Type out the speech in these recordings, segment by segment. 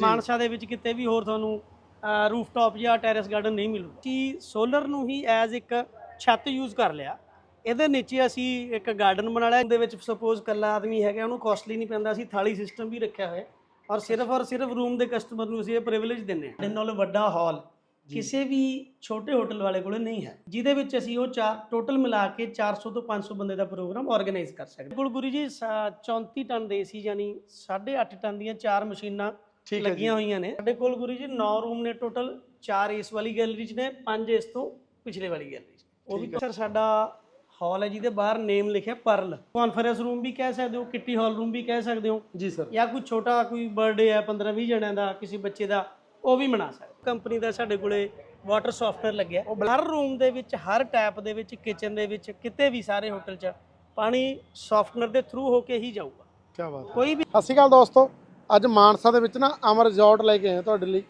ਮਾਨਸਾ ਦੇ ਵਿੱਚ ਕਿਤੇ ਵੀ ਹੋਰ ਤੁਹਾਨੂੰ ਰੂਫਟਾਪ ਜਾਂ ਟੈਰੇਸ ਗਾਰਡਨ ਨਹੀਂ ਮਿਲੂ। ਅਸੀਂ ਸੋਲਰ ਨੂੰ ਹੀ ਐਜ਼ ਇੱਕ ਛੱਤ ਯੂਜ਼ ਕਰ ਲਿਆ। ਇਹਦੇ ਨੀਚੇ ਅਸੀਂ ਇੱਕ ਗਾਰਡਨ ਬਣਾ ਲਿਆ ਇਹਦੇ ਵਿੱਚ ਸਪੋਜ਼ ਕੱਲਾ ਆਦਮੀ ਹੈਗਾ ਉਹਨੂੰ ਕਾਸਟਲੀ ਨਹੀਂ ਪੈਂਦਾ ਅਸੀਂ ਥਾਲੀ ਸਿਸਟਮ ਵੀ ਰੱਖਿਆ ਹੋਇਆ। ਔਰ ਸਿਰਫ ਔਰ ਸਿਰਫ ਰੂਮ ਦੇ ਕਸਟਮਰ ਨੂੰ ਅਸੀਂ ਇਹ ਪ੍ਰਿਵਿਲੇਜ ਦਿੰਦੇ ਹਾਂ। ਨਾਲ ਵੱਡਾ ਹਾਲ ਕਿਸੇ ਵੀ ਛੋਟੇ ਹੋਟਲ ਵਾਲੇ ਕੋਲੇ ਨਹੀਂ ਹੈ। ਜਿਹਦੇ ਵਿੱਚ ਅਸੀਂ ਉਹ ਚਾਰ ਟੋਟਲ ਮਿਲਾ ਕੇ 400 ਤੋਂ 500 ਬੰਦੇ ਦਾ ਪ੍ਰੋਗਰਾਮ ਆਰਗੇਨਾਈਜ਼ ਕਰ ਸਕਦੇ ਕੋਲ ਗੁਰੂ ਜੀ ਸਾ- 34 ਟਨ ਦੇ ਸੀ ਯਾਨੀ 8.5 ਟਨ ਦੀਆਂ ਚਾਰ ਮਸ਼ੀਨਾਂ ਠੀਕ ਹੈ ਲੱਗੀਆਂ ਹੋਈਆਂ ਨੇ। ਸਾਡੇ ਕੋਲ ਗੁਰੂ ਜੀ 9 ਰੂਮ ਨੇ ਟੋਟਲ 4 ਇਸ ਵਾਲੀ ਗੈਲਰੀ 'ਚ ਨੇ 5 ਇਸ ਤੋਂ ਪਿਛਲੇ ਵਾਲੀ ਗੈਲਰੀ 'ਚ। ਉਹ ਵੀ ਸਰ ਸਾਡਾ ਹਾਲ ਹੈ ਜਿਹਦੇ ਬਾਹਰ ਨੇਮ ਲਿਖਿਆ ਪਰਲ। ਕਾਨਫਰੰਸ ਰੂਮ ਵੀ ਕਹਿ ਸਕਦੇ ਹੋ ਕਿੱਟੀ ਹਾਲ ਰੂਮ ਵੀ ਕਹਿ ਸਕਦੇ ਹੋ। ਜੀ ਸਰ ਜਾਂ ਕੋਈ ਛੋਟਾ ਕੋਈ ਬਰਥਡੇ ਹੈ 15 20 ਜਣਿਆਂ ਦਾ ਕਿਸੇ ਬੱਚੇ ਦਾ ਉਹ ਵੀ ਮਨਾ ਸਕਦੇ ਕੰਪਨੀ ਦਾ ਸਾਡੇ ਕੋਲੇ ਵਾਟਰ ਸੌਫਟਵੇਅਰ ਲੱਗਿਆ ਉਹ ਹਰ ਰੂਮ ਦੇ ਵਿੱਚ ਹਰ ਟੈਪ ਦੇ ਵਿੱਚ ਕਿਚਨ ਦੇ ਵਿੱਚ ਕਿਤੇ ਵੀ ਸਾਰੇ ਹੋਟਲ 'ਚ ਪਾਣੀ ਸੌਫਟਵੇਅਰ ਦੇ ਥਰੂ ਹੋ ਕੇ ਹੀ ਜਾਊਗਾ। ਕੀ ਬਾਤ ਕੋਈ ਵੀ ਸਤਿ ਸ਼੍ਰੀ ਅਕਾਲ ਦੋਸਤੋ। ਅੱਜ ਮਾਨਸਾ ਦੇ ਵਿੱਚ ਨਾ ਅਮਰ ਰਿਜ਼ੋਰਟ ਲੈ ਕੇ ਆਏ ਹਾਂ ਤੁਹਾਡੇ ਲਈ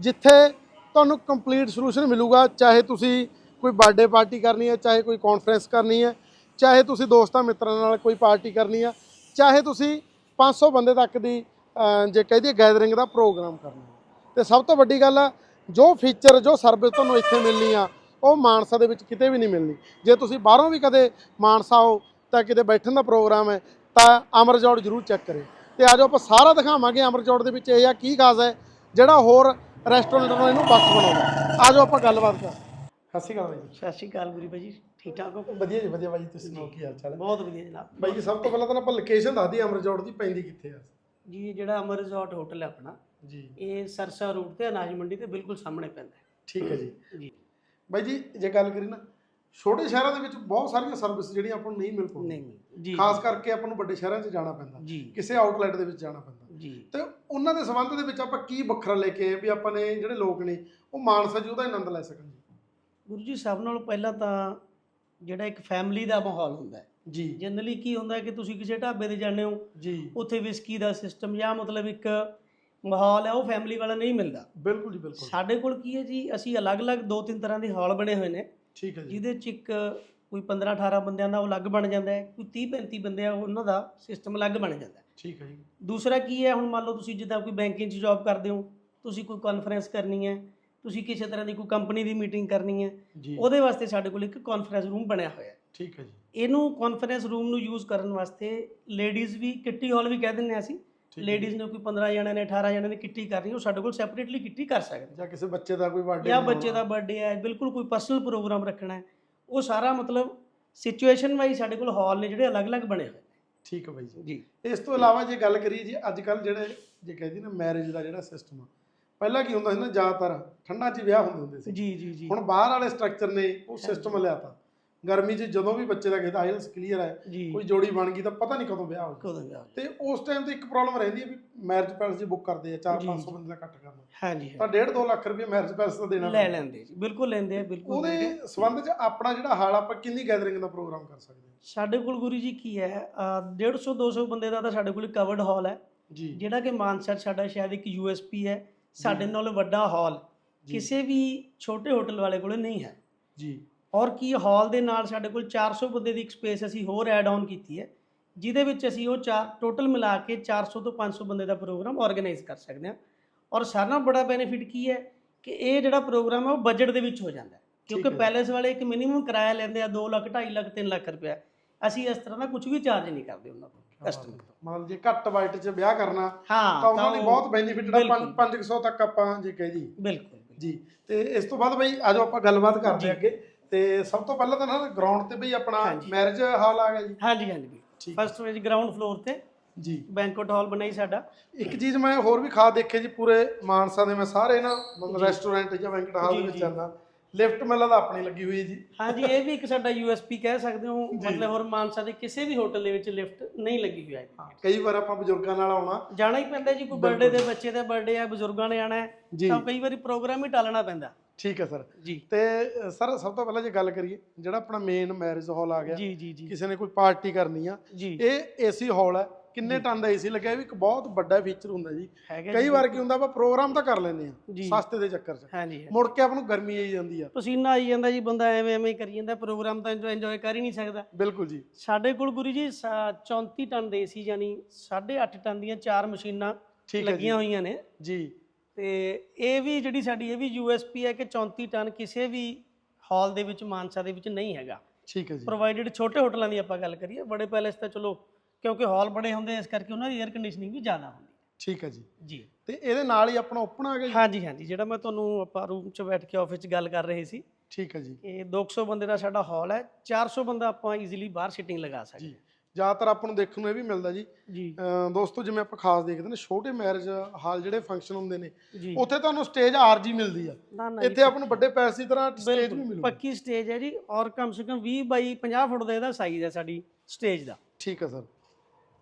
ਜਿੱਥੇ ਤੁਹਾਨੂੰ ਕੰਪਲੀਟ ਸੋਲੂਸ਼ਨ ਮਿਲੂਗਾ ਚਾਹੇ ਤੁਸੀਂ ਕੋਈ ਬਰਥਡੇ ਪਾਰਟੀ ਕਰਨੀ ਹੈ ਚਾਹੇ ਕੋਈ ਕਾਨਫਰੰਸ ਕਰਨੀ ਹੈ ਚਾਹੇ ਤੁਸੀਂ ਦੋਸਤਾਂ ਮਿੱਤਰਾਂ ਨਾਲ ਕੋਈ ਪਾਰਟੀ ਕਰਨੀ ਹੈ ਚਾਹੇ ਤੁਸੀਂ 500 ਬੰਦੇ ਤੱਕ ਦੀ ਅਹ, ਜੇ ਕਹਦੇ ਗੈਦਰਿੰਗ ਦਾ ਪ੍ਰੋਗਰਾਮ ਕਰਨਾ ਹੈ। ਤੇ ਸਭ ਤੋਂ ਵੱਡੀ ਗੱਲ ਆ ਜੋ ਫੀਚਰ ਜੋ ਸਰਵਿਸ ਤੁਹਾਨੂੰ ਇੱਥੇ ਮਿਲਣੀ ਆ ਉਹ ਮਾਨਸਾ ਦੇ ਵਿੱਚ ਕਿਤੇ ਵੀ ਨਹੀਂ ਮਿਲਣੀ। ਜੇ ਤੁਸੀਂ ਬਾਹਰੋਂ ਵੀ ਕਦੇ ਮਾਨਸਾ ਆਓ ਤਾਂ ਕਿਤੇ ਬੈਠਣ ਦਾ ਪ੍ਰੋਗਰਾਮ ਹੈ ਤਾਂ ਅਮਰ ਰਿਜ਼ੋਰਟ ਜ਼ਰੂਰ ਚੈੱਕ ਕਰਿਓ। ਤੇ ਆਜੋ ਆਪਾਂ ਸਾਰਾ ਦਿਖਾਵਾਂਗੇ ਅਮਰ ਰਿਜ਼ੋਰਟ ਦੇ ਵਿੱਚ ਇਹ ਆ ਕੀ ਖਾਸ ਹੈ ਜਿਹੜਾ ਹੋਰ ਰੈਸਟੋਰੈਂਟ ਨੂੰ ਇਹਨੂੰ ਬੱਸ ਬਣਾਉਂਦਾ। ਆਜੋ ਆਪਾਂ ਗੱਲਬਾਤ ਕਰ। ਸਤਿ ਸ਼੍ਰੀ ਅਕਾਲ ਬਾਈ ਸਤਿ ਸ਼੍ਰੀ ਅਕਾਲ ਗੁਰੀ ਭਾਈ ਜੀ ਠੀਕ ਠਾਕ ਹੋ? ਜੀ ਵਧੀਆ ਜੀ ਵਧੀਆ ਬਾਈ ਤੁਸੀਂ ਸੁਣਾਓ ਕੀ ਹਾਲ ਚਾਲ ਹੈ? ਬਹੁਤ ਵਧੀਆ ਜਨਾਬ। ਬਾਈ ਜੀ ਸਭ ਤੋਂ ਪਹਿਲਾਂ ਤਾਂ ਆਪਾਂ ਲੋਕੇਸ਼ਨ ਦੱਸ ਦਈਏ ਅਮਰ ਰਿਜ਼ੋਰਟ ਦੀ ਪੈਂਦੀ ਕਿੱਥੇ ਆ। ਜੀ ਇਹ ਜਿਹੜਾ ਅਮਰ ਰਿਜ਼ੋਰਟ ਹੋਟਲ ਹੈ ਆਪਣਾ ਜੀ। ਇਹ ਸਰਸਾ ਰੋਡ ਤੇ ਅਨਾਜ ਮੰਡੀ ਤੇ ਬਿਲਕੁਲ ਸਾਹਮਣੇ ਪੈਂਦਾ ਠੀਕ ਹੈ ਜੀ। ਜੀ। ਬਾਈ ਜੀ ਜੇ ਗੱਲ ਕਰੀ ਨਾ ਛੋਟੇ ਸ਼ਹਿਰਾਂ ਦੇ ਵਿੱਚ ਬਹੁਤ ਸਾਰੀਆਂ ਸਰਵਿਸ ਜਿਹੜੀਆਂ ਆਪਾਂ ਨੂੰ ਨਹੀਂ ਮਿਲ ਪਾਉਂਦੀਆਂ। ਨਹੀਂ ਜੀ ਖਾਸ ਕਰਕੇ ਆਪਾਂ ਨੂੰ ਵੱਡੇ ਸ਼ਹਿਰਾਂ 'ਚ ਜਾਣਾ ਪੈਂਦਾ। ਕਿਸੇ ਆਊਟਲੈਟ ਦੇ ਵਿੱਚ ਜਾਣਾ ਪੈਂਦਾ। ਜੀ। ਤੇ ਉਹਨਾਂ ਦੇ ਸੰਬੰਧ ਦੇ ਵਿੱਚ ਆਪਾਂ ਕੀ ਵੱਖਰਾ ਲੈ ਕੇ ਆਏ ਵੀ ਆਪਾਂ ਨੇ ਜਿਹੜੇ ਲੋਕ ਨੇ ਉਹ ਮਾਨਸਾ ਜੀ ਉਹਦਾ ਆਨੰਦ ਲੈ ਸਕਣ ਜੀ? ਗੁਰੂ ਜੀ ਸਭ ਨਾਲੋਂ ਪਹਿਲਾਂ ਤਾਂ ਜਿਹੜਾ ਇੱਕ ਫੈਮਿਲੀ ਦਾ ਮਾਹੌਲ ਹੁੰਦਾ ਹੈ। ਜੀ। ਜਨਰਲੀ ਕੀ ਹੁੰਦਾ ਕਿ ਤੁਸੀਂ ਕਿਸੇ ਢਾਬੇ ਤੇ ਜਾਂਦੇ ਹੋ ਜੀ। ਉੱਥੇ ਵਿਸਕੀ ਦਾ ਸਿਸਟਮ ਜਾਂ ਮਤਲਬ ਇੱਕ ਮਾਹੌਲ ਹੈ ਉਹ ਫੈਮਿਲੀ ਵਾਲਾ ਨਹੀਂ ਮਿਲਦਾ। ਬਿਲਕੁਲ ਜੀ ਬਿਲਕੁਲ। ਸਾਡੇ ਕੋਲ ਕੀ ਹੈ ਜੀ ਅਸੀਂ ਅਲੱਗ-ਅਲੱਗ ਦੋ ਤਿੰਨ ਤਰ੍ਹਾਂ ਦੇ ਹਾਲ ਬਣੇ ਹੋਏ ਨੇ। ਠੀਕ ਹੈ ਜੀ। ਜਿਹਦੇ ਚ ਇੱਕ ਕੋਈ 15 18 ਬੰਦਿਆਂ ਦਾ ਉਹ ਅਲੱਗ ਬਣ ਜਾਂਦਾ ਹੈ ਕੋਈ 30 35 ਬੰਦੇ ਆ ਉਹਨਾਂ ਦਾ ਸਿਸਟਮ ਅਲੱਗ ਬਣ ਜਾਂਦਾ ਹੈ। ਠੀਕ ਹੈ ਜੀ। ਦੂਸਰਾ ਕੀ ਹੈ ਹੁਣ ਮੰਨ ਲਓ ਤੁਸੀਂ ਜਿੱਦਾਂ ਕੋਈ ਬੈਂਕਿੰਗ 'ਚ ਜੌਬ ਕਰਦੇ ਹੋ ਤੁਸੀਂ ਕੋਈ ਕਾਨਫਰੰਸ ਕਰਨੀ ਹੈ ਤੁਸੀਂ ਕਿਸੇ ਤਰ੍ਹਾਂ ਦੀ ਕੋਈ ਕੰਪਨੀ ਦੀ ਮੀਟਿੰਗ ਕਰਨੀ ਹੈ ਜੀ। ਉਹਦੇ ਵਾਸਤੇ ਸਾਡੇ ਕੋਲ ਇੱਕ ਕਾਨਫਰੰਸ ਰੂਮ ਬਣਿਆ ਹੋਇਆ ਹੈ। ਠੀਕ ਹੈ ਜੀ। ਇਹਨੂੰ ਕਾਨਫਰੰਸ ਰੂਮ ਨੂੰ ਯੂਜ਼ ਕਰਨ ਵਾਸਤੇ ਲੇਡੀਜ਼ ਵੀ ਕਿੱਟੀ ਹਾਲ ਵੀ ਕਹਿ ਦਿੰਦੇ ਹਾਂ ਅਸੀਂ ਲੇਡੀਜ਼ ਨੇ ਕੋਈ 15 ਜਣਿਆਂ ਨੇ 18 ਜਣਿਆਂ ਨੇ ਕਿੱਟੀ ਕਰਨੀ ਉਹ ਸਾਡੇ ਕੋਲ ਸੈਪਰੇਟਲੀ ਕਿੱਟੀ ਕਰ ਸਕਦੇ। ਜਾਂ ਕਿਸੇ ਬੱਚੇ ਦਾ ਕੋਈ ਬਰਥਡੇ ਜਾਂ ਬੱਚੇ ਦਾ ਬਰਥਡੇ ਹੈ ਬਿਲਕੁਲ ਕੋਈ ਪਰਸਨਲ ਪ੍ਰੋਗਰਾਮ ਰੱਖਣਾ ਹੈ। ਉਹ ਸਾਰਾ ਮਤਲਬ ਸਿਚੁਏਸ਼ਨ ਵਾਈਜ਼ ਸਾਡੇ ਕੋਲ ਹਾਲ ਨੇ ਜਿਹੜੇ ਅਲੱਗ-ਅਲੱਗ ਬਣੇ ਹੋਏ। ਠੀਕ ਹੈ ਬਾਈ ਜੀ। ਇਸ ਤੋਂ ਇਲਾਵਾ ਜੇ ਗੱਲ ਕਰੀਏ ਜੀ ਅੱਜ ਕੱਲ ਜਿਹੜੇ ਜੇ ਕਹਿੰਦੀ ਨਾ ਮੈਰਿਜ ਦਾ ਜਿਹੜਾ ਸਿਸਟਮ ਆ ਪਹਿਲਾਂ ਕੀ ਹੁੰਦਾ ਸੀ ਨਾ ਜ਼ਿਆਦਾਤਰ ਠੰਡਾਂ 'ਚ ਵਿਆਹ ਹੁੰਦੇ ਹੁੰਦੇ ਸੀ। ਜੀ ਜੀ ਜੀ। ਹੁਣ ਬਾਹਰ ਵਾਲੇ ਸਟਰਕਚਰ ਨੇ ਉਹ ਸਿਸਟਮ ਲਿਆਤਾ। ਗਰਮੀ 'ਚ ਜਦੋਂ ਵੀ ਬੱਚੇ ਦਾ ਕਿਸੇ ਦਾ ਆਇਲਸ ਕਲੀਅਰ ਹੈ ਜੀ। ਕੋਈ ਜੋੜੀ ਬਣ ਗਈ ਤਾਂ ਪਤਾ ਨਹੀਂ ਕਦੋਂ ਵਿਆਹ ਹੋ ਜਾਊ। ਕਦੋਂ ਵਿਆਹ ਤੇ ਉਸ ਟਾਈਮ ਤੇ ਇੱਕ ਪ੍ਰੋਬਲਮ ਰਹਿੰਦੀ ਹੈ ਵੀ ਮੈਰਿਜ ਪੈਲਸ ਜੇ ਬੁੱਕ ਕਰਦੇ ਆ 4-500 ਜੀ। ਬੰਦੇ ਦਾ ਇਕੱਠ ਕਰਨਾ। ਹਾਂਜੀ ਤਾਂ 1.5-2 ਲੱਖ ਰੁਪਏ ਮੈਰਿਜ ਪੈਲਸ ਦਾ ਦੇਣਾ ਲੈ ਪੈਂਦਾ। ਲੈਂਦੇ ਜੀ ਬਿਲਕੁਲ ਲੈਂਦੇ ਆ ਬਿਲਕੁਲ ਲੈਂਦੇ ਆ। ਉਹਦੇ ਸੰਬੰਧ 'ਚ ਆਪਣਾ ਜਿਹੜਾ ਹਾਲ ਆਪਾਂ ਕਿੰਨੀ ਗੈਦਰਿੰਗ ਦਾ ਪ੍ਰੋਗਰਾਮ ਕਰ ਸਕਦੇ ਹਾਂ? ਸਾਡੇ ਕੋਲ ਗੁਰੂ ਜੀ ਕੀ ਹੈ ਅਹ 150 200 ਬੰਦੇ ਦਾ ਤਾਂ ਸਾਡੇ ਕੋਲ ਕਵਰਡ ਹਾਲ ਹੈ। ਜੀ। ਜਿਹੜਾ ਕਿ ਮਾਨਸਾ ਸਾਡਾ ਸ਼ਾਇਦ ਇੱਕ ਯੂਐਸਪੀ ਹੈ ਸਾਡੇ ਨਾਲ ਵੱਡਾ ਹਾਲ ਜੀ, ਕਿਸੇ ਵੀ ਛੋਟੇ ਹੋਟਲ ਵਾਲੇ ਕੋਲੇ ਨਹੀਂ ਹੈ। ਜੀ। ਔਰ ਕੀ ਹਾਲ ਦੇ ਨਾਲ ਸਾਡੇ ਕੋਲ 400 ਬੰਦੇ ਦੀ ਇੱਕ ਸਪੇਸ ਅਸੀਂ ਹੋਰ ਐਡ ਆਨ ਕੀਤੀ ਹੈ ਜਿਹਦੇ ਵਿੱਚ ਅਸੀਂ ਉਹ ਚਾਰ ਟੋਟਲ ਮਿਲਾ ਕੇ 400 ਤੋਂ 500 ਬੰਦੇ ਦਾ ਪ੍ਰੋਗਰਾਮ ਆਰਗੇਨਾਈਜ਼ ਕਰ ਸਕਦੇ ਹਾਂ ਔਰ ਸਾਰਿਆਂ ਨਾਲੋਂ ਬੜਾ ਬੈਨੀਫਿਟ ਕੀ ਹੈ ਕਿ ਇਹ ਜਿਹੜਾ ਪ੍ਰੋਗਰਾਮ ਹੈ ਉਹ ਬਜਟ ਦੇ ਵਿੱਚ ਹੋ ਜਾਂਦਾ ਹੈ ਕਿਉਂਕਿ। ਪੈਲੇਸ ਵਾਲੇ ਇੱਕ ਮਿਨੀਮਮ ਕਿਰਾਇਆ ਲੈਂਦੇ ਆ 2 ਲੱਖ 2.5 ਲੱਖ 3 ਲੱਖ ਰੁਪਇਆ ਅਸੀਂ ਇਸ ਤਰ੍ਹਾਂ ਦਾ ਕੁਝ ਵੀ ਚਾਰਜ ਨਹੀਂ ਕਰਦੇ ਉਹਨਾਂ ਤੋਂ ਕਸਟਮਰ ਤੋਂ ਮੰਨ ਜੇ ਘੱਟ ਬਜਟ 'ਚ ਵਿਆਹ ਕਰਨਾ ਹਾਂ ਤਾਂ ਉਹਨਾਂ ਲਈ ਬਹੁਤ ਬੈਨੀਫਿਟ ਜਿਹੜਾ ਬਿਲਕੁਲ। 500 ਤੱਕ ਆਪਾਂ ਜੇ ਕਹਿ ਜੀ ਬਿਲਕੁਲ। ਜੀ ਤੇ ਇਸ ਤੋਂ ਬਾਅਦ ਬਈ ਆਜੋ ਆਪਾਂ ਗੱਲਬਾਤ ਕਰਦੇ। ਅੱਗੇ ਤੇ ਸਭ ਤੋਂ ਪਹਿਲਾਂ ਤਾਂ ਨਾ ਗਰਾਊਂਡ ਤੇ ਬਈ ਆਪਣਾ ਹਾਂਜੀ। ਮੈਰਿਜ ਹਾਲ ਆ ਗਿਆ ਜੀ। ਹਾਂਜੀ ਹਾਂਜੀ ਠੀਕ ਫਸਟ ਵਿੱਚ ਗਰਾਊਂਡ ਫਲੋਰ ਤੇ ਜੀ। ਬੈਂਕਟ ਹਾਲ ਬਣਾਈ ਸਾਡਾ। ਇੱਕ ਚੀਜ਼ ਮੈਂ ਹੋਰ ਵੀ ਖਾ ਦੇਖੇ ਜੀ ਪੂਰੇ ਮਾਨਸਾ ਦੇ ਮੈਂ ਸਾਰੇ ਨਾ ਮਤਲਬ। ਰੈਸਟੋਰੈਂਟ ਜਾਂ ਬੈਂਕਟ ਹਾਲ ਦੇ ਜੀ, ਵਿੱਚ ਜੀ। ਜਾਂਦਾ। ਲਿਫਟ ਮੇਲਾ ਦਾ ਆਪਣੀ ਲੱਗੀ ਹੋਈ ਹੈ ਜੀ। ਹਾਂਜੀ ਇਹ ਵੀ ਇੱਕ ਸਾਡਾ ਯੂਐਸਪੀ ਕਹਿ ਸਕਦੇ ਹੋ। ਮਤਲਬ ਹੋਰ ਮਾਨਸਾ ਦੇ ਕਿਸੇ ਵੀ ਹੋਟਲ ਦੇ ਵਿੱਚ ਲਿਫਟ ਨਹੀਂ ਲੱਗੀ ਹੋਈ ਹੈ ਕਈ ਵਾਰ ਆਪਾਂ ਬਜ਼ੁਰਗਾਂ ਨਾਲ ਆਉਣਾ। ਜਾਣਾ ਹੀ ਪੈਂਦਾ ਜੀ ਕੋਈ ਬਰਥਡੇ ਦੇ ਬੱਚੇ ਦਾ ਬਰਥਡੇ ਹੈ ਬਜ਼ੁਰਗਾਂ ਨੇ ਆਣਾ ਹੈ ਜੀ। ਤਾਂ ਕਈ ਵਾਰੀ ਪ੍ਰੋਗਰਾਮ ਹੀ ਟਾਲਣਾ ਪੈਂਦਾ। ਠੀਕ ਹੈ ਸਰ। ਜੀ। ਤੇ ਸਰ ਸਭ ਤੋਂ ਪਹਿਲਾਂ ਜੇ ਗੱਲ ਕਰੀਏ ਜਿਹੜਾ ਆਪਣਾ ਮੇਨ ਮੈਰਿਜ ਹਾਲ ਆ ਗਿਆ ਜੀ ਜੀ ਜੀ। ਕਿਸੇ ਨੇ ਕੋਈ ਪਾਰਟੀ ਕਰਨੀ ਆ ਇਹ ਏਸੀ ਹਾਲ ਹੈ ਕਿੰਨੇ ਟਨ ਦਾ ਏਸੀ ਲੱਗਿਆ? ਵੀ ਇੱਕ ਬਹੁਤ ਵੱਡਾ ਫੀਚਰ ਹੁੰਦਾ ਜੀ। ਕਈ। ਵਾਰ ਕੀ ਹੁੰਦਾ ਆਪਾਂ ਪ੍ਰੋਗਰਾਮ ਤਾਂ ਕਰ ਲੈਂਦੇ ਆ। ਸਸਤੇ ਦੇ ਚੱਕਰ 'ਚ। ਮੁੜ ਕੇ ਆਪ ਨੂੰ ਗਰਮੀ ਆਈ ਜਾਂਦੀ ਆ। ਪਸੀਨਾ ਆਈ ਜਾਂਦਾ ਜੀ ਬੰਦਾ ਐਵੇਂ ਐਵੇਂ ਕਰੀ ਜਾਂਦਾ ਪ੍ਰੋਗਰਾਮ ਤਾਂ ਇੰਜੋਏ ਕਰ ਹੀ ਨਹੀਂ ਸਕਦਾ। ਬਿਲਕੁਲ ਜੀ। ਸਾਡੇ ਕੋਲ ਗੁਰੂ ਜੀ ਸਾ- 34 ਟਨ ਦੇ ਸੀ ਯਾਨੀ 8.5 ਟਨ ਦੀਆਂ ਚਾਰ ਮਸ਼ੀਨਾਂ ਲੱਗੀਆਂ ਹੋਈਆਂ ਨੇ। ਜੀ। ਤੇ ਇਹ ਵੀ ਜਿਹੜੀ ਸਾਡੀ ਇਹ ਵੀ ਯੂਐਸਪੀ ਹੈ ਕਿ 34 ਟਨ ਕਿਸੇ ਵੀ ਹਾਲ ਦੇ ਵਿੱਚ ਮਾਨਸਾ ਦੇ ਵਿੱਚ ਨਹੀਂ ਹੈਗਾ। ਠੀਕ ਹੈ ਜੀ। ਪ੍ਰੋਵਾਈਡਡ ਛੋਟੇ ਹੋਟਲਾਂ ਦੀ ਆਪਾਂ ਗੱਲ ਕਰੀਏ ਬੜੇ ਪੈਲੇਸ ਤਾਂ ਚਲੋ ਕਿਉਂਕਿ ਹਾਲ ਬੜੇ ਹੁੰਦੇ ਇਸ ਕਰਕੇ ਉਹਨਾਂ ਦੀ 에ਅਰ ਕੰਡੀਸ਼ਨਿੰਗ ਵੀ ਜ਼ਿਆਦਾ ਹੁੰਦੀ ਠੀਕ ਹੈ ਜੀ। ਹੈ ਜੀ। ਤੇ ਇਹਦੇ ਨਾਲ ਹੀ ਆਪਣਾ ਓਪਨ ਆ ਗਿਆ ਜੀ? ਹਾਂਜੀ ਹਾਂਜੀ। ਜਿਹੜਾ ਮੈਂ ਤੁਹਾਨੂੰ ਆਪਾਂ ਰੂਮ 'ਚ ਬੈਠ ਕੇ ਆਫਿਸ 'ਚ ਗੱਲ ਕਰ ਰਹੇ ਸੀ ਠੀਕ ਹੈ ਜੀ। ਇਹ 200 ਬੰਦੇ ਦਾ ਸਾਡਾ ਹਾਲ ਹੈ 400 ਬੰਦਾ ਆਪਾਂ ਈਜ਼ੀਲੀ ਬਾਹਰ ਸਿਟਿੰਗ ਲਗਾ ਸਕਦੇ ਜੀ। ਜ਼ਿਆਦਾਤਰ ਆਪਾਂ ਨੂੰ ਦੇਖਣ ਨੂੰ ਇਹ ਵੀ ਮਿਲਦਾ ਜੀ। ਜੀ। ਦੋਸਤੋ ਜਿਵੇਂ ਆਪਾਂ ਖਾਸ ਦੇਖਦੇ ਨੇ ਛੋਟੇ ਮੈਰਿਜ ਹਾਲ ਜਿਹੜੇ ਫੰਕਸ਼ਨ ਹੁੰਦੇ ਨੇ ਉੱਥੇ ਤੁਹਾਨੂੰ ਸਟੇਜ ਆਰਜੀ ਮਿਲਦੀ ਆ। ਇੱਥੇ ਆਪਾਂ ਨੂੰ ਵੱਡੇ ਪੈਸ ਦੀ ਤਰ੍ਹਾਂ ਸਟੇਜ ਵੀ ਮਿਲੂ ਪੱਕੀ ਸਟੇਜ ਹੈ ਜੀ ਔਰ ਕਮ ਸੇ ਕਮ 20 ਬਾਈ 50 ਫੁੱਟ ਦਾ ਇਹਦਾ ਸਾਈਜ਼ ਹੈ ਸਾਡੀ ਸਟੇਜ ਦਾ। ਠੀਕ ਹੈ ਸਰ।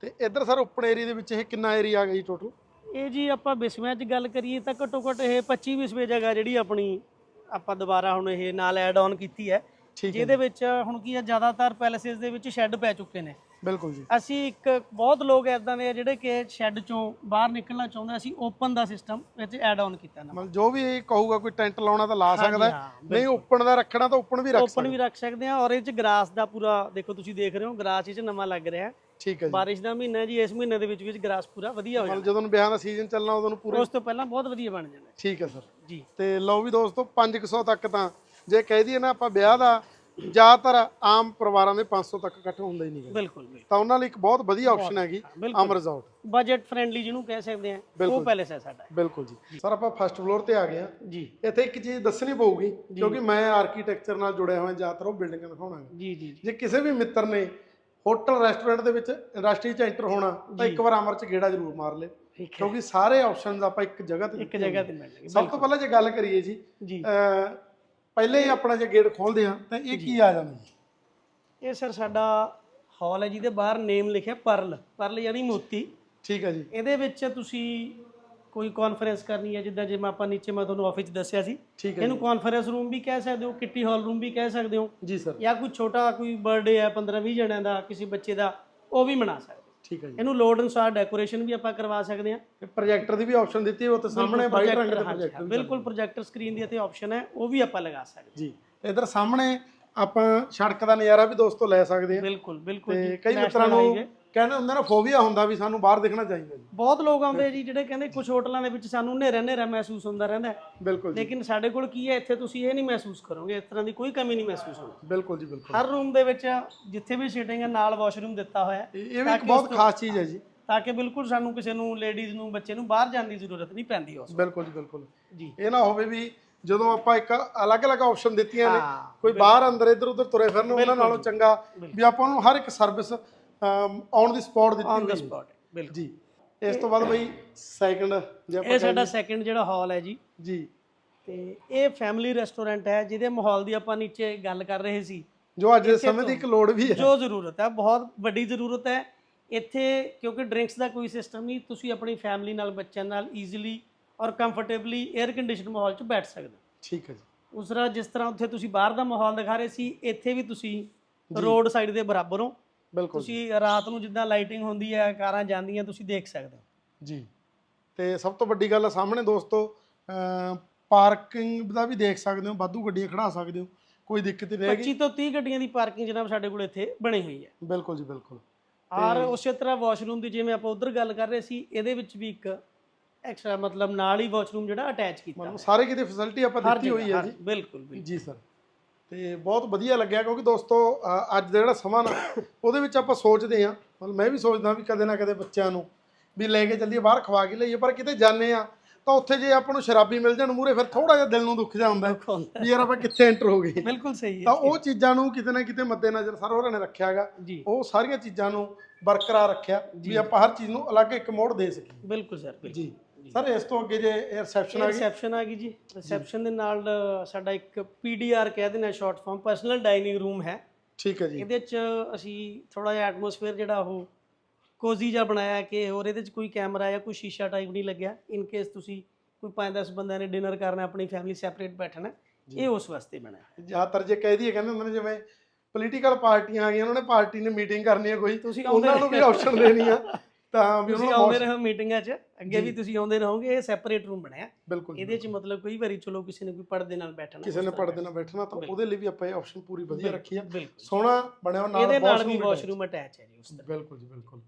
ਤੇ ਇੱਧਰ ਸਰ ਓਪਨ ਏਰੀਆ ਦੇ ਵਿੱਚ ਇਹ ਕਿੰਨਾ ਏਰੀਆ ਆ ਗਿਆ ਜੀ ਟੋਟਲ ਇਹ ਜੀ ਆਪਾਂ ਬਿਸਵਿਆਂ 'ਚ ਗੱਲ ਕਰੀਏ ਤਾਂ ਘੱਟੋ ਘੱਟ ਇਹ 25 ਵਿਸਵੇ ਜਗ੍ਹਾ ਜਿਹੜੀ ਆਪਣੀ ਆਪਾਂ ਦੁਬਾਰਾ ਹੁਣ ਇਹ ਨਾਲ ਐਡ ਆਨ ਕੀਤੀ ਹੈ। ਜਿਹਦੇ ਵਿੱਚ ਹੁਣ ਕੀ ਹੈ ਜ਼ਿਆਦਾਤਰ ਪੈਲੇਸਿਸ ਦੇ ਵਿੱਚ ਸ਼ੈੱਡ ਪੈ ਚੁੱਕੇ ਨੇ। ਬਿਲਕੁਲ ਜੀ। ਅਸੀਂ ਇੱਕ ਬਹੁਤ ਲੋਕ ਐਦਾਂ ਦੇ ਆ ਜਿਹੜੇ ਕਿ ਸ਼ੈੱਡ ਚੋਂ ਬਾਹਰ ਨਿਕਲਣਾ ਚਾਹੁੰਦੇ ਅਸੀਂ ਓਪਨ ਦਾ ਸਿਸਟਮ ਵਿੱਚ ਐਡ ਆਨ ਕੀਤਾ ਨਾ ਮਤਲਬ ਜੋ ਵੀ ਕਹੂਗਾ ਕੋਈ ਟੈਂਟ ਲਾਉਣਾ ਤਾਂ ਲਾ ਸਕਦਾ ਹੈ। ਹਾਂ, ਨਹੀਂ ਓਪਨ ਦਾ ਰੱਖਣਾ ਤਾਂ ਓਪਨ ਵੀ ਰੱਖ ਓਪਨ ਸਕਦਾ। ਵੀ ਰੱਖ ਸਕਦੇ ਆ ਔਰ ਇਹ ਚ ਗ੍ਰਾਸ ਦਾ ਪੂਰਾ ਦੇਖੋ ਤੁਸੀਂ ਦੇਖ ਰਹੇ ਹੋ ਗ੍ਰਾਸ ਇਹ ਚ ਨਵਾਂ ਲੱਗ ਰਿਹਾ ਹੈ। ਠੀਕ ਹੈ ਜੀ। ਬਾਰਿਸ਼ ਦਾ ਮਹੀਨਾ ਹੈ ਜੀ ਇਸ ਮਹੀਨੇ ਦੇ ਵਿੱਚ ਵਿੱਚ ਗ੍ਰਾਸ ਪੂਰਾ ਵਧੀਆ ਹੋ ਮਤਲਬ ਜਾਣਾ। ਜਦੋਂ ਨੂੰ ਵਿਆਹ ਦਾ ਸੀਜ਼ਨ ਚੱਲਣਾ ਉਦੋਂ ਨੂੰ ਪੂਰੇ ਉਸ ਤੋਂ ਪਹਿਲਾਂ ਬਹੁਤ ਵਧੀਆ ਬਣ ਜਾਣਾ। ਠੀਕ ਹੈ ਸਰ। ਜੀ। ਤੇ ਲਓ ਵੀ ਦੋਸਤੋ 500 ਤੱਕ ਤਾਂ ਜੇ ਕਹਿ ਦਈਏ ਨਾ ਆਪਾਂ ਵਿਆਹ ਦਾ ਜ਼ਿਆਦਾਤਰ ਆਮ ਪਰਿਵਾਰਾਂ ਦੇ 500 ਤੱਕ ਇਕੱਠ ਹੁੰਦਾ ਹੀ ਨਹੀਂ। ਬਿਲਕੁਲ ਤਾਂ ਉਹਨਾਂ ਲਈ ਇੱਕ ਬਹੁਤ ਵਧੀਆ ਆਪਸ਼ਨ ਹੈਗੀ ਅਮ ਰਿਜ਼ੋਰਟ ਬਜਟ ਫ੍ਰੈਂਡਲੀ ਜਿਹਨੂੰ ਕਹਿ ਸਕਦੇ ਆ ਉਹ ਪੈਲੇਸ ਹੈ ਸਾਡਾ। ਬਿਲਕੁਲ ਜੀ। ਸਰ ਆਪਾਂ ਫਸਟ ਫਲੋਰ ਤੇ ਆ ਗਏ ਆ ਜੀ। ਇੱਥੇ ਇੱਕ ਚੀਜ਼ ਦੱਸਣੀ ਪਊਗੀ ਕਿਉਂਕਿ ਮੈਂ ਆਰਕੀਟੈਕਚਰ ਨਾਲ ਜੁੜਿਆ ਹੋਇਆ ਜ਼ਿਆਦਾਤਰ ਉਹ ਬਿਲਡਿੰਗਾਂ ਦਿਖਾਉਣਾ ਜੀ ਜੀ ਜੀ। ਕਿਸੇ ਵੀ ਮਿੱਤਰ ਨੇ ਹੋਟਲ ਰੈਸਟੋਰੈਂਟ ਦੇ ਵਿੱਚ ਇੰਡਸਟਰੀ ਚ ਐਂਟਰ ਹੋਣਾ ਤਾਂ ਇੱਕ ਵਾਰ ਅਮਰ ਚ ਗੇੜਾ ਜ਼ਰੂਰ ਮਾਰ ਲੇ। ਕਿਉਂਕਿ ਸਾਰੇ ਆਪਸ਼ਨਸ ਆਪਾਂ ਇੱਕ ਜਗ੍ਹਾ ਤੇ ਇੱਕ ਜਗ੍ਹਾ ਤੇ ਮਿਲ ਜਾਏਗੀ ਸਭ ਤੋਂ ਪਹਿਲਾਂ ਜੇ ਗੱਲ ਕਰੀਏ ਜੀ ਪਹਿਲੇ ਹੀ ਆਪਣਾ ਜੇ ਗੇਟ ਖੋਲਦੇ ਆ ਤਾਂ ਇਹ ਕੀ ਆ ਜਾਂਦਾ? ਜੀ ਇਹ ਸਰ ਸਾਡਾ ਹਾਲ ਹੈ ਜਿਹਦੇ ਬਾਹਰ ਨੇਮ ਲਿਖਿਆ ਪਰਲ। ਪਰਲ ਯਾਨੀ ਮੋਤੀ। ਠੀਕ ਹੈ ਜੀ। ਇਹਦੇ ਵਿੱਚ ਤੁਸੀਂ ਕੋਈ ਕਾਨਫਰੰਸ ਕਰਨੀ ਹੈ ਜਿੱਦਾਂ ਜਿਵੇਂ ਆਪਾਂ ਨੀਚੇ ਮੈਂ ਤੁਹਾਨੂੰ ਆਫਿਸ ਦੱਸਿਆ ਸੀ। ਠੀਕ ਹੈ ਇਹਨੂੰ ਕਾਨਫਰੰਸ ਰੂਮ ਵੀ ਕਹਿ ਸਕਦੇ ਹੋ ਕਿੱਟੀ ਹਾਲ ਰੂਮ ਵੀ ਕਹਿ ਸਕਦੇ ਹੋ। ਜੀ ਸਰ। ਜਾਂ ਕੋਈ ਛੋਟਾ ਕੋਈ ਬਰਥਡੇ ਹੈ 15 20 ਜਣਿਆਂ ਦਾ ਕਿਸੇ ਬੱਚੇ ਦਾ ਉਹ ਵੀ ਮਨਾ ਸਕਦੇ ਹੋ। ਠੀਕ ਹੈ ਜੀ। ਇਹਨੂੰ ਲੋਡ ਅਨੁਸਾਰ ਡੈਕੋਰੇਸ਼ਨ ਵੀ ਆਪਾਂ ਕਰਵਾ ਸਕਦੇ ਹਾਂ। ਤੇ ਪ੍ਰੋਜੈਕਟਰ ਦੀ ਵੀ ਆਪਸ਼ਨ ਦਿੱਤੀ ਹੈ ਉਹ ਤੇ ਸਾਹਮਣੇ ਵਾਈਟ ਰੰਗ ਦੇ ਪ੍ਰੋਜੈਕਟਰ ਹਾਂ, ਬਿਲਕੁਲ ਪ੍ਰੋਜੈਕਟਰ ਸਕਰੀਨ ਦੀ ਇੱਥੇ ਆਪਸ਼ਨ ਹੈ ਉਹ ਵੀ ਆਪਾਂ ਲਗਾ ਸਕਦੇ ਜੀ ਤੇ ਇਧਰ ਸਾਹਮਣੇ ਆਪਾਂ ਸੜਕ ਦਾ ਨਜ਼ਾਰਾ ਵੀ ਦੋਸਤੋ ਲੈ ਸਕਦੇ ਹਾਂ। ਹਾਂ ਬਿਲਕੁਲ ਬਿਲਕੁਲ ਤੇ ਜੀ ਕਈ ਮਿੱਤਰਾਂ ਨੂੰ ਕਹਿੰਦੇ ਹੁੰਦੇ ਨਾ ਫੋਬੀਆ ਹੁੰਦਾ ਵੀ ਸਾਨੂੰ ਬਾਹਰ ਦਿਖਣਾ ਚਾਹੀਦਾ ਜੀ। ਬਹੁਤ ਲੋਕ ਆਉਂਦੇ ਜੀ ਜਿਹੜੇ ਕਹਿੰਦੇ ਕੁਝ ਹੋਟਲਾਂ ਦੇ ਵਿੱਚ ਸਾਨੂੰ ਹਨੇਰਾ ਹਨੇਰਾ ਮਹਿਸੂਸ ਹੁੰਦਾ ਰਹਿੰਦਾ ਹੈ। ਬਿਲਕੁਲ ਜੀ। ਲੇਕਿਨ ਸਾਡੇ ਕੋਲ ਕੀ ਹੈ ਇੱਥੇ ਤੁਸੀਂ ਇਹ ਨਹੀਂ ਮਹਿਸੂਸ ਕਰੋਗੇ ਇਸ ਤਰ੍ਹਾਂ ਦੀ ਕੋਈ ਕਮੀ ਨਹੀਂ ਮਹਿਸੂਸ ਹੋਣੀ। ਬਿਲਕੁਲ ਜੀ ਬਿਲਕੁਲ। ਹਰ ਰੂਮ ਦੇ ਵਿੱਚ ਜਿੱਥੇ ਵੀ ਸੀਟਿੰਗ ਹੈ ਨਾਲ ਵਾਸ਼ਰੂਮ ਦਿੱਤਾ ਹੋਇਆ ਹੈ ਇਹ ਇਹ ਵੀ ਇੱਕ ਬਹੁਤ ਖਾਸ ਚੀਜ਼ ਹੈ ਜੀ। ਤਾਂ ਕਿ ਬਿਲਕੁਲ ਸਾਨੂੰ ਕਿਸੇ ਨੂੰ ਲੇਡੀਜ਼ ਨੂੰ ਬੱਚੇ ਨੂੰ ਬਾਹਰ ਜਾਣ ਦੀ ਜ਼ਰੂਰਤ ਨਹੀਂ ਪੈਂਦੀ ਉਸ ਬਿਲਕੁਲ ਜੀ ਬਿਲਕੁਲ। ਜੀ। ਇਹ ਨਾ ਹੋਵੇ ਵੀ ਜਦੋਂ ਆਪਾਂ ਇੱਕ ਅਲੱਗ-ਅਲੱਗ ਆਪਸ਼ਨ ਦਿੱਤੀਆਂ ਨੇ ਹਾਂ, ਕੋਈ ਬਾਹਰ ਅੰਦਰ ਇੱਧਰ ਉੱਧਰ ਤੁਰੇ ਫਿਰਨ ਉਹਨਾਂ ਨਾਲੋਂ ਚੰਗਾ ਵੀ ਆਪਾਂ ਨੂੰ ਹਰ ਇੱਕ ਸਰਵਿਸ ਔਨ ਦੀ ਸਪੌਟ ਦਿੱਤੀ ਔਨ ਦਾ ਸਪੌਟ ਬਿਲਕੁਲ। ਜੀ। ਇਸ ਤੋਂ ਬਾਅਦ ਬਈ ਸੈਕੰਡ ਜੇ ਇਹ ਸਾਡਾ ਸੈਕੰਡ ਜਿਹੜਾ ਹਾਲ ਹੈ ਜੀ। ਜੀ। ਤੇ ਇਹ ਫੈਮਿਲੀ ਰੈਸਟੋਰੈਂਟ ਹੈ ਜਿਹਦੇ ਮਾਹੌਲ ਦੀ ਆਪਾਂ ਨੀਚੇ ਗੱਲ ਕਰ ਰਹੇ ਸੀ। ਜੋ ਅੱਜ ਦੇ ਸਮੇਂ ਦੀ ਇੱਕ ਲੋੜ ਵੀ ਹੈ। ਜੋ ਜ਼ਰੂਰਤ ਹੈ ਬਹੁਤ ਵੱਡੀ ਜ਼ਰੂਰਤ ਹੈ। ਇੱਥੇ ਕਿਉਂਕਿ ਡਰਿੰਕਸ ਦਾ ਕੋਈ ਸਿਸਟਮ ਨਹੀਂ ਤੁਸੀਂ ਆਪਣੀ ਫੈਮਿਲੀ ਨਾਲ ਬੱਚਿਆਂ ਨਾਲ ਈਜ਼ੀਲੀ ਔਰ ਕੰਫਰਟੇਬਲੀ 에ਅਰ ਕੰਡੀਸ਼ਨ ਮਾਹੌਲ 'ਚ ਬੈਠ ਸਕਦੇ ਠੀਕ ਹੈ ਜੀ। ਉਸ ਤਰ੍ਹਾਂ ਜਿਸ ਤਰ੍ਹਾਂ ਉੱਥੇ ਤੁਸੀਂ ਬਾਹਰ ਦਾ ਮਾਹੌਲ ਦਿਖਾ ਰਹੇ ਸੀ ਇੱਥੇ ਵੀ ਤੁਸੀਂ ਰੋਡ ਸਾਈਡ ਦੇ ਬਰਾਬਰ ਹੋ। ਬਿਲਕੁਲ ਤੁਸੀਂ ਰਾਤ ਨੂੰ ਜਿੱਦਾਂ ਲਾਈਟਿੰਗ ਹੁੰਦੀ ਹੈ ਕਾਰਾਂ ਜਾਂਦੀਆਂ ਤੁਸੀਂ ਦੇਖ ਸਕਦੇ ਹੋ। ਜੀ। ਤੇ ਸਭ ਤੋਂ ਵੱਡੀ ਗੱਲ ਆ ਸਾਹਮਣੇ ਦੋਸਤੋ ਪਾਰਕਿੰਗ ਦਾ ਵੀ ਦੇਖ ਸਕਦੇ ਹੋ ਵਾਧੂ ਗੱਡੀਆਂ ਖੜਾ ਸਕਦੇ ਹੋ ਕੋਈ ਦਿੱਕਤ ਨਹੀਂ ਰਹੇਗੀ। 25 ਤੋਂ 30 ਗੱਡੀਆਂ ਦੀ ਪਾਰਕਿੰਗ ਜਨਾਬ ਸਾਡੇ ਕੋਲ ਇੱਥੇ ਬਣੀ ਹੋਈ ਹੈ। ਬਿਲਕੁਲ ਜੀ ਬਿਲਕੁਲ। ਔਰ ਉਸੇ ਤਰ੍ਹਾਂ ਵਾਸ਼ਰੂਮ ਦੀ ਜਿਵੇਂ ਆਪਾਂ ਉਧਰ ਗੱਲ ਕਰ ਰਹੇ ਸੀ ਇਹਦੇ ਵਿੱਚ ਵੀ ਇੱਕ ਐਕਸਟਰਾ ਮਤਲਬ ਨਾਲ ਹੀ ਵਾਸ਼ਰੂਮ ਜਿਹੜਾ ਅਟੈਚ ਕੀਤਾ ਮਤਲਬ ਸਾਰੇ ਕਿਤੇ ਫੈਸਿਲਿਟੀ ਆਪਾਂ ਦਿੱਤੀ ਹੋਈ ਹੈ ਜੀ। ਬਿਲਕੁਲ। ਜੀ ਸਰ। ਤੇ ਬਹੁਤ ਵਧੀਆ ਲੱਗਿਆ ਕਿਉਂਕਿ ਦੋਸਤੋ ਅੱਜ ਦਾ ਜਿਹੜਾ ਸਮਾਂ ਨਾ ਉਹਦੇ ਵਿੱਚ ਆਪਾਂ ਸੋਚਦੇ ਹਾਂ ਮਤਲਬ ਮੈਂ ਵੀ ਸੋਚਦਾ ਵੀ ਕਦੇ ਨਾ ਕਦੇ ਬੱਚਿਆਂ ਨੂੰ ਵੀ ਲੈ ਕੇ ਚੱਲੀਏ ਬਾਹਰ ਖਵਾ ਕੇ ਲਈਏ ਪਰ ਕਿਤੇ ਜਾਂਦੇ ਆ ਤਾਂ ਉੱਥੇ ਜੇ ਆਪਾਂ ਨੂੰ ਸ਼ਰਾਬੀ ਮਿਲ ਜਾਣ ਮੂਰੇ ਫਿਰ ਥੋੜਾ ਜਿਹਾ ਦਿਲ ਨੂੰ ਦੁੱਖ ਜਾ ਹੁੰਦਾ ਵੀ ਯਾਰ ਆਪਾਂ ਕਿੱਥੇ ਐਂਟਰ ਹੋ ਗਏ। ਬਿਲਕੁਲ ਸਹੀ ਤਾਂ ਹੈ ਉਹ ਚੀਜ਼ਾਂ ਨੂੰ ਕਿਤੇ ਨਾ ਕਿਤੇ ਮੱਦੇਨਜ਼ਰ ਸਰ ਹੋਰਾਂ ਨੇ ਰੱਖਿਆ ਹੈਗਾ। ਜੀ। ਉਹ ਸਾਰੀਆਂ ਚੀਜ਼ਾਂ ਨੂੰ ਬਰਕਰਾਰ ਰੱਖਿਆ ਵੀ ਆਪਾਂ ਹਰ ਚੀਜ਼ ਨੂੰ ਅਲੱਗ ਇੱਕ ਮੋੜ ਦੇ ਸਕੀਏ। ਬਿਲਕੁਲ ਸਰ ਜੀ। ਸਰ ਇਸ ਤੋਂ ਅੱਗੇ ਜੇ ਰਿਸੈਪਸ਼ਨ ਆ ਗਈ? ਰਿਸੈਪਸ਼ਨ ਆ ਗਈ ਜੀ। ਰਿਸੈਪਸ਼ਨ ਦੇ ਨਾਲ ਸਾਡਾ ਇੱਕ ਪੀਡੀਆਰ ਕਹਿ ਦਿੰਦੇ short form personal dining room ਹੈ। ਠੀਕ ਹੈ ਜੀ। ਇਹਦੇ ਚ ਅਸੀਂ ਥੋੜਾ ਜਿਹਾ ਐਟਮੋਸਫੇਅਰ ਜਿਹੜਾ ਉਹ ਕੋਜ਼ੀ ਜਿਹਾ ਬਣਾਇਆ ਕਿ ਹੋਰ ਇਹਦੇ ਚ ਕੋਈ ਕੈਮਰਾ ਜਾਂ ਕੋਈ ਸ਼ੀਸ਼ਾ ਟਾਈਪ ਨਹੀਂ ਲੱਗਿਆ। ਇਨ ਕੇਸ ਤੁਸੀਂ ਕੋਈ 5-10 ਬੰਦਿਆਂ ਨੇ ਡਿਨਰ ਕਰਨਾ ਆਪਣੀ ਫੈਮਿਲੀ ਸੈਪਰੇਟ ਬੈਠਣਾ ਇਹ ਉਸ ਵਾਸਤੇ ਬਣਾਇਆ ਜ਼ਿਆਦਾਤਰ ਜੇ ਕਹਿ ਦਈਏ ਕਹਿੰਦੇ ਹੁੰਦੇ ਨੇ ਜਿਵੇਂ ਪੋਲੀਟੀਕਲ ਪਾਰਟੀਆਂ ਆ ਗਈਆਂ ਉਹਨਾਂ ਨੇ ਪਾਰਟੀ ਨੇ ਮੀਟਿੰਗ ਕਰਨੀ ਹੈ ਕੋਈ। ਉਹਨਾਂ ਨੂੰ ਵੀ ਆਪਸ਼ਨ ਦੇਣੀ ਆ। ਤਾਂ ਵੀ ਤੁਸੀਂ ਉਹਨਾਂ ਨੂੰ ਆਉਂਦੇ ਰਹੋ ਮੀਟਿੰਗਾਂ 'ਚ। ਅੱਗੇ ਵੀ ਤੁਸੀਂ ਆਉਂਦੇ ਰਹੋਗੇ ਇਹ ਸੈਪਰੇਟ ਰੂਮ ਬਣਿਆ। ਬਿਲਕੁਲ। ਇਹਦੇ 'ਚ ਮਤਲਬ ਕਈ ਵਾਰੀ ਚਲੋ ਕਿਸੇ ਨੇ ਕੋਈ ਪਰਦੇ ਨਾਲ ਬੈਠਣਾ ਕਿਸੇ ਨੇ ਪੜਦੇ ਨਾਲ ਬੈਠਣਾ ਤਾਂ ਉਹਦੇ ਲਈ ਵੀ ਆਪਾਂ ਇਹ ਆਪਸ਼ਨ ਪੂਰੀ ਵਧੀਆ ਰੱਖੀ ਆ। ਸੋਹਣਾ ਬਣਿਆ ਨਾਲ ਇਹਦੇ ਨਾਲ ਵੀ ਵਾਸ਼ਰੂਮ ਅਟੈਚ ਹੈ ਜੀ ਉਸ ਬਿਲਕੁਲ ਜੀ ਬਿਲਕੁਲ।